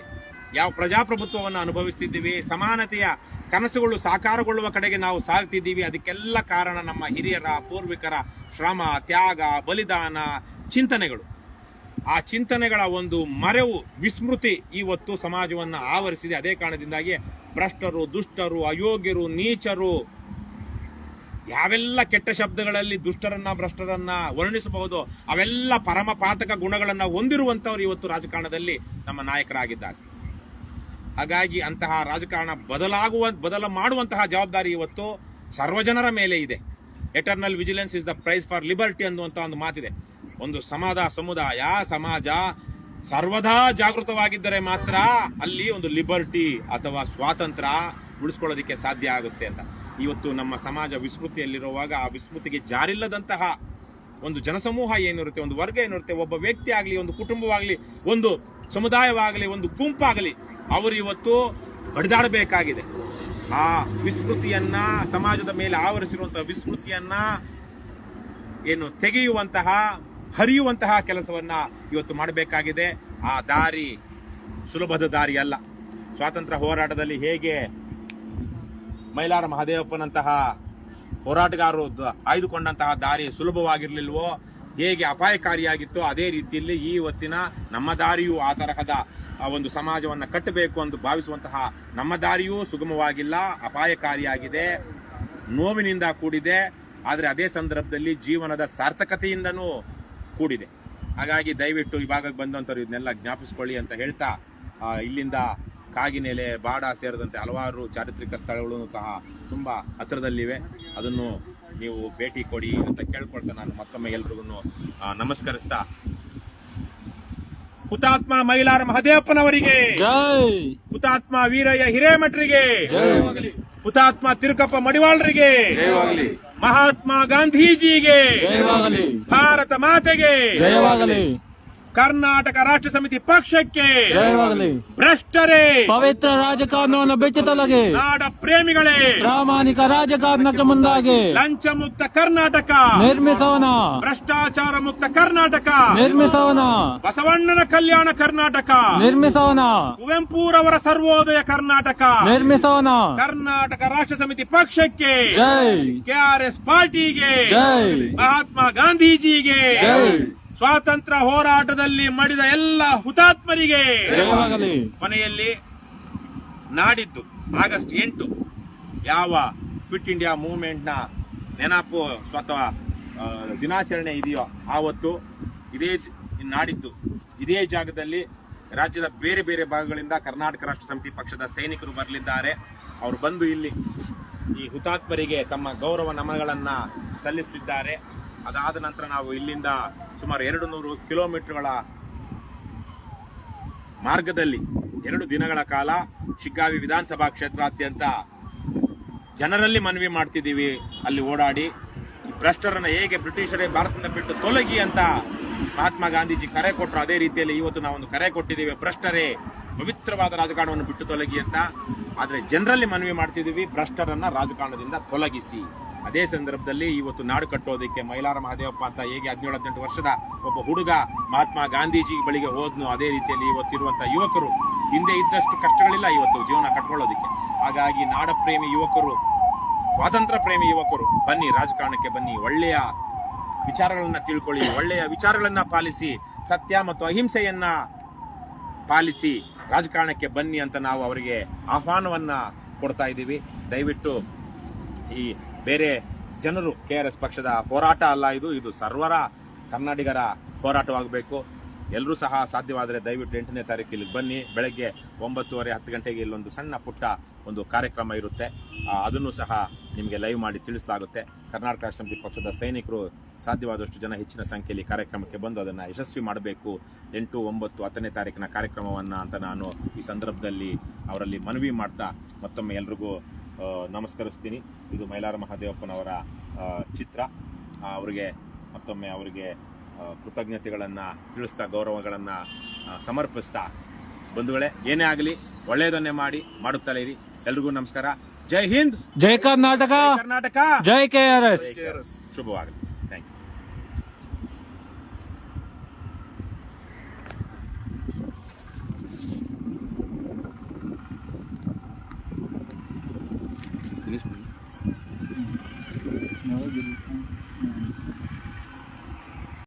ಯಾವ ಪ್ರಜಾಪ್ರಭುತ್ವವನ್ನು ಅನುಭವಿಸ್ತಿದ್ದೀವಿ, ಸಮಾನತೆಯ ಕನಸುಗಳು ಸಾಕಾರಗೊಳ್ಳುವ ಕಡೆಗೆ ನಾವು ಸಾಗ್ತಿದ್ದೀವಿ, ಅದಕ್ಕೆಲ್ಲ ಕಾರಣ ನಮ್ಮ ಹಿರಿಯರ, ಪೂರ್ವಿಕರ ಶ್ರಮ, ತ್ಯಾಗ, ಬಲಿದಾನ, ಚಿಂತನೆಗಳು. ಆ ಚಿಂತನೆಗಳ ಒಂದು ಮರೆವು ವಿಸ್ಮೃತಿ ಇವತ್ತು ಸಮಾಜವನ್ನು ಆವರಿಸಿದೆ. ಅದೇ ಕಾರಣದಿಂದಾಗಿ ಭ್ರಷ್ಟರು, ದುಷ್ಟರು, ಅಯೋಗ್ಯರು, ನೀಚರು, ಯಾವೆಲ್ಲ ಕೆಟ್ಟ ಶಬ್ದಗಳಲ್ಲಿ ದುಷ್ಟರನ್ನ, ಭ್ರಷ್ಟರನ್ನ ವರ್ಣಿಸಬಹುದು, ಅವೆಲ್ಲ ಪರಮ ಪಾತಕ ಗುಣಗಳನ್ನ ಹೊಂದಿರುವಂತವ್ರು ಇವತ್ತು ರಾಜಕಾರಣದಲ್ಲಿ ನಮ್ಮ ನಾಯಕರಾಗಿದ್ದಾರೆ. ಹಾಗಾಗಿ ಅಂತಹ ರಾಜಕಾರಣ ಬದಲಾಗುವ ಬದಲ ಮಾಡುವಂತಹ ಜವಾಬ್ದಾರಿ ಇವತ್ತು ಸರ್ವಜನರ ಮೇಲೆ ಇದೆ. Eternal vigilance is the price for liberty ಅನ್ನುವಂತಹ ಒಂದು ಮಾತಿದೆ. ಒಂದು ಸಮಾಜ, ಸಮುದಾಯ, ಸಮಾಜ ಸರ್ವದಾ ಜಾಗೃತವಾಗಿದ್ದರೆ ಮಾತ್ರ ಅಲ್ಲಿ ಒಂದು ಲಿಬರ್ಟಿ ಅಥವಾ ಸ್ವಾತಂತ್ರ್ಯ ಉಳಿಸ್ಕೊಳ್ಳೋದಕ್ಕೆ ಸಾಧ್ಯ ಆಗುತ್ತೆ ಅಂತ. ಇವತ್ತು ನಮ್ಮ ಸಮಾಜ ವಿಸ್ಮೃತಿಯಲ್ಲಿರುವಾಗ ಆ ವಿಸ್ಮೃತಿಗೆ ಜಾರಿಲ್ಲದಂತಹ ಒಂದು ಜನಸಮೂಹ ಏನಿರುತ್ತೆ, ಒಂದು ವರ್ಗ ಏನಿರುತ್ತೆ, ಒಬ್ಬ ವ್ಯಕ್ತಿ ಆಗಲಿ, ಒಂದು ಕುಟುಂಬವಾಗಲಿ, ಒಂದು ಸಮುದಾಯವಾಗಲಿ, ಒಂದು ಗುಂಪಾಗಲಿ ಅವರು ಇವತ್ತು ಬಡಿದಾಡಬೇಕಾಗಿದೆ ಆ ವಿಸ್ಮೃತಿಯನ್ನ ಸಮಾಜದ ಮೇಲೆ ಆವರಿಸಿರುವಂತಹ ವಿಸ್ಮೃತಿಯನ್ನ ಏನು ತೆಗೆಯುವಂತಹ, ಹರಿಯುವಂತಹ ಕೆಲಸವನ್ನ ಇವತ್ತು ಮಾಡಬೇಕಾಗಿದೆ. ಆ ದಾರಿ ಸುಲಭದ ದಾರಿ ಅಲ್ಲ. ಸ್ವಾತಂತ್ರ್ಯ ಹೋರಾಟದಲ್ಲಿ ಹೇಗೆ ಮೈಲಾರ ಮಹದೇವಪ್ಪನಂತಹ ಹೋರಾಟಗಾರರು ಆಯ್ದುಕೊಂಡಂತಹ ದಾರಿ ಸುಲಭವಾಗಿರಲಿಲ್ವೋ, ಹೇಗೆ ಅಪಾಯಕಾರಿಯಾಗಿತ್ತೋ ಅದೇ ರೀತಿಯಲ್ಲಿ ಈ ಹೊತ್ತಿನ ನಮ್ಮ ದಾರಿಯೂ ಆ ತರಹದ ಆ ಒಂದು ಸಮಾಜವನ್ನ ಕಟ್ಟಬೇಕು ಎಂದು ಭಾವಿಸುವಂತಹ ನಮ್ಮ ದಾರಿಯೂ ಸುಗಮವಾಗಿಲ್ಲ, ಅಪಾಯಕಾರಿಯಾಗಿದೆ, ನೋವಿನಿಂದ ಕೂಡಿದೆ, ಆದರೆ ಅದೇ ಸಂದರ್ಭದಲ್ಲಿ ಜೀವನದ ಸಾರ್ಥಕತೆಯಿಂದನೂ ಕೂಡಿದೆ. ಹಾಗಾಗಿ ದಯವಿಟ್ಟು ಈ ಭಾಗಕ್ಕೆ ಬಂದಂಥವ್ರು ಇದನ್ನೆಲ್ಲ ಜ್ಞಾಪಿಸ್ಕೊಳ್ಳಿ ಅಂತ ಹೇಳ್ತಾ ಇಲ್ಲಿಂದ ಕಾಗಿನೆಲೆ, ಬಾಡ ಸೇರಿದಂತೆ ಹಲವಾರು ಚಾರಿತ್ರಿಕ ಸ್ಥಳಗಳು ಸಹ ತುಂಬಾ ಹತ್ತಿರದಲ್ಲಿವೆ. ಅದನ್ನು ನೀವು ಭೇಟಿ ಕೊಡಿ ಅಂತ ಕೇಳ್ಕೊಳ್ತಾ ನಾನು ಮತ್ತೊಮ್ಮೆ ಎಲ್ರಿಗೂ ನಮಸ್ಕರಿಸ್ತಾ ಹುತಾತ್ಮ ಮೈಲಾರ ಮಹದೇವಪ್ಪನವರಿಗೆ. ಹುತಾತ್ಮ ವೀರಯ್ಯ ಹಿರೇಮಠರಿಗೆ. ಹುತಾತ್ಮ ತಿರುಕಪ್ಪ ಮಡಿವಾಳರಿಗೆ. ಮಹಾತ್ಮ ಗಾಂಧೀಜಿಗೆ. ಭಾರತ ಮಾತೆಗೆ. ಜಯವಾಗಲಿ ಕರ್ನಾಟಕ ರಾಷ್ಟ್ರ ಸಮಿತಿ ಪಕ್ಷಕ್ಕೆ ಭ್ರಷ್ಟರೇ ಪವಿತ್ರ ರಾಜಕಾರಣವನ್ನು ಬೆಚ್ಚ ತೊಲಗಿ. ನಾಡ ಪ್ರೇಮಿಗಳೇ ಪ್ರಾಮಾಣಿಕ ರಾಜಕಾರಣಕ್ಕೆ ಮುಂದಾಗಿ. ಲಂಚ ಮುಕ್ತ ಕರ್ನಾಟಕ ನಿರ್ಮಿಸೋಣ. ಭ್ರಷ್ಟಾಚಾರ ಮುಕ್ತ ಕರ್ನಾಟಕ ನಿರ್ಮಿಸೋಣ. ಬಸವಣ್ಣನ ಕಲ್ಯಾಣ ಕರ್ನಾಟಕ ನಿರ್ಮಿಸೋಣ. ಕುವೆಂಪುರವರ ಸರ್ವೋದಯ ಕರ್ನಾಟಕ ನಿರ್ಮಿಸೋಣ. ಕರ್ನಾಟಕ ರಾಷ್ಟ್ರ ಸಮಿತಿ ಪಕ್ಷಕ್ಕೆ ಜೈ. ಕೆಆರ್ಎಸ್ ಪಾರ್ಟಿಗೆ ಜೈ. ಮಹಾತ್ಮ ಗಾಂಧೀಜಿಗೆ ಜೈ. ಸ್ವಾತಂತ್ರ್ಯ ಹೋರಾಟದಲ್ಲಿ ಮಡಿದ ಎಲ್ಲ ಹುತಾತ್ಮರಿಗೆ ಕೊನೆಯಲ್ಲಿ ನಾಡಿದ್ದು ಆಗಸ್ಟ್ ಎಂಟು ಯಾವ ಕ್ವಿಟ್ ಇಂಡಿಯಾ ಮೂವ್ಮೆಂಟ್ನ ನೆನಪು ಸ್ವತಃ ದಿನಾಚರಣೆ ಇದೆಯೋ ಆವತ್ತು ಇದೇ ನಾಡಿದ್ದು. ಇದೇ ಜಾಗದಲ್ಲಿ ರಾಜ್ಯದ ಬೇರೆ ಬೇರೆ ಭಾಗಗಳಿಂದ ಕರ್ನಾಟಕ ರಾಷ್ಟ್ರ ಸಮಿತಿ ಪಕ್ಷದ ಸೈನಿಕರು ಬರಲಿದ್ದಾರೆ. ಅವರು ಬಂದು ಇಲ್ಲಿ ಈ ಹುತಾತ್ಮರಿಗೆ ತಮ್ಮ ಗೌರವ ನಮನಗಳನ್ನು ಸಲ್ಲಿಸಲಿದ್ದಾರೆ ಅದಾದ ನಂತರ ನಾವು ಇಲ್ಲಿಂದ ಸುಮಾರು ಎರಡು ನೂರು ಕಿಲೋಮೀಟರ್ಗಳ ಮಾರ್ಗದಲ್ಲಿ ಎರಡು ದಿನಗಳ ಕಾಲ ಶಿಗ್ಗಾವಿ ವಿಧಾನಸಭಾ ಕ್ಷೇತ್ರಾದ್ಯಂತ ಜನರಲ್ಲಿ ಮನವಿ ಮಾಡ್ತಿದ್ದೀವಿ. ಅಲ್ಲಿ ಓಡಾಡಿ ಭ್ರಷ್ಟರನ್ನು ಹೇಗೆ ಬ್ರಿಟಿಷರೇ ಭಾರತದಿಂದ ಬಿಟ್ಟು ತೊಲಗಿ ಅಂತ ಮಹಾತ್ಮ ಗಾಂಧೀಜಿ ಕರೆ ಕೊಟ್ಟರು ಅದೇ ರೀತಿಯಲ್ಲಿ ಇವತ್ತು ನಾವೊಂದು ಕರೆ ಕೊಟ್ಟಿದ್ದೀವಿ. ಭ್ರಷ್ಟರೇ ಪವಿತ್ರವಾದ ರಾಜಕಾರಣವನ್ನು ಬಿಟ್ಟು ತೊಲಗಿ ಅಂತ. ಆದರೆ ಜನರಲ್ಲಿ ಮನವಿ ಮಾಡ್ತಿದ್ದೀವಿ. ಭ್ರಷ್ಟರನ್ನ ರಾಜಕಾರಣದಿಂದ ತೊಲಗಿಸಿ. ಅದೇ ಸಂದರ್ಭದಲ್ಲಿ ಇವತ್ತು ನಾಡು ಕಟ್ಟೋದಕ್ಕೆ ಮೈಲಾರ ಮಹಾದೇವಪ್ಪ ಅಂತ ಹೇಗೆ ಹದಿನೇಳು ಹದಿನೆಂಟು ವರ್ಷದ ಒಬ್ಬ ಹುಡುಗ ಮಹಾತ್ಮ ಗಾಂಧೀಜಿ ಬಳಿಗೆ ಹೋದ್ನು, ಅದೇ ರೀತಿಯಲ್ಲಿ ಇವತ್ತಿರುವಂತಹ ಯುವಕರು ಹಿಂದೆ ಇದ್ದಷ್ಟು ಕಷ್ಟಗಳಿಲ್ಲ ಇವತ್ತು ಜೀವನ ಕಟ್ಕೊಳ್ಳೋದಕ್ಕೆ. ಹಾಗಾಗಿ ನಾಡ ಪ್ರೇಮಿ ಯುವಕರು ಸ್ವಾತಂತ್ರ್ಯ ಪ್ರೇಮಿ ಯುವಕರು, ಬನ್ನಿ ರಾಜಕಾರಣಕ್ಕೆ ಬನ್ನಿ, ಒಳ್ಳೆಯ ವಿಚಾರಗಳನ್ನು ತಿಳ್ಕೊಳ್ಳಿ, ಒಳ್ಳೆಯ ವಿಚಾರಗಳನ್ನು ಪಾಲಿಸಿ, ಸತ್ಯ ಮತ್ತು ಅಹಿಂಸೆಯನ್ನ ಪಾಲಿಸಿ ರಾಜಕಾರಣಕ್ಕೆ ಬನ್ನಿ ಅಂತ ನಾವು ಅವರಿಗೆ ಆಹ್ವಾನವನ್ನ ಕೊಡ್ತಾ ಇದ್ದೀವಿ. ದಯವಿಟ್ಟು ಈ ಬೇರೆ ಜನರು ಕೆ ಆರ್ ಎಸ್ ಪಕ್ಷದ ಹೋರಾಟ ಅಲ್ಲ ಇದು ಇದು ಸರ್ವರ ಕನ್ನಡಿಗರ ಹೋರಾಟವಾಗಬೇಕು. ಎಲ್ಲರೂ ಸಹ ಸಾಧ್ಯವಾದರೆ ದಯವಿಟ್ಟು ಎಂಟನೇ ತಾರೀಕು ಇಲ್ಲಿಗೆ ಬನ್ನಿ. ಬೆಳಗ್ಗೆ ಒಂಬತ್ತುವರೆ ಹತ್ತು ಗಂಟೆಗೆ ಇಲ್ಲೊಂದು ಸಣ್ಣ ಪುಟ್ಟ ಒಂದು ಕಾರ್ಯಕ್ರಮ ಇರುತ್ತೆ. ಅದನ್ನು ಸಹ ನಿಮಗೆ ಲೈವ್ ಮಾಡಿ ತಿಳಿಸಲಾಗುತ್ತೆ. ಕರ್ನಾಟಕ ರಾಷ್ಟ್ರ ಪಕ್ಷದ ಸೈನಿಕರು ಸಾಧ್ಯವಾದಷ್ಟು ಜನ ಹೆಚ್ಚಿನ ಸಂಖ್ಯೆಯಲ್ಲಿ ಕಾರ್ಯಕ್ರಮಕ್ಕೆ ಬಂದು ಅದನ್ನು ಯಶಸ್ವಿ ಮಾಡಬೇಕು. ಎಂಟು ಒಂಬತ್ತು ಹತ್ತನೇ ತಾರೀಕಿನ ಕಾರ್ಯಕ್ರಮವನ್ನು ಅಂತ ನಾನು ಈ ಸಂದರ್ಭದಲ್ಲಿ ಅವರಲ್ಲಿ ಮನವಿ ಮಾಡ್ತಾ ಮತ್ತೊಮ್ಮೆ ಎಲ್ರಿಗೂ ನಮಸ್ಕರಿಸ್ತೀನಿ. ಇದು ಮೈಲಾರ ಮಹಾದೇವಪ್ಪನವರ ಚಿತ್ರ. ಅವರಿಗೆ ಮತ್ತೊಮ್ಮೆ ಅವರಿಗೆ ಕೃತಜ್ಞತೆಗಳನ್ನು ತಿಳಿಸ್ತಾ ಗೌರವಗಳನ್ನು ಸಮರ್ಪಿಸ್ತಾ ಬಂಧುಗಳೇ ಏನೇ ಆಗಲಿ ಒಳ್ಳೆಯದನ್ನೇ ಮಾಡಿ ಮಾಡುತ್ತಲೇ ಇರಿ. ಎಲ್ರಿಗೂ ನಮಸ್ಕಾರ. ಜೈ ಹಿಂದ್. ಜೈ ಕರ್ನಾಟಕ. ಕರ್ನಾಟಕ. ಜೈ ಕೆ ಆರ್ ಎಸ್. ಶುಭವಾಗಲಿ.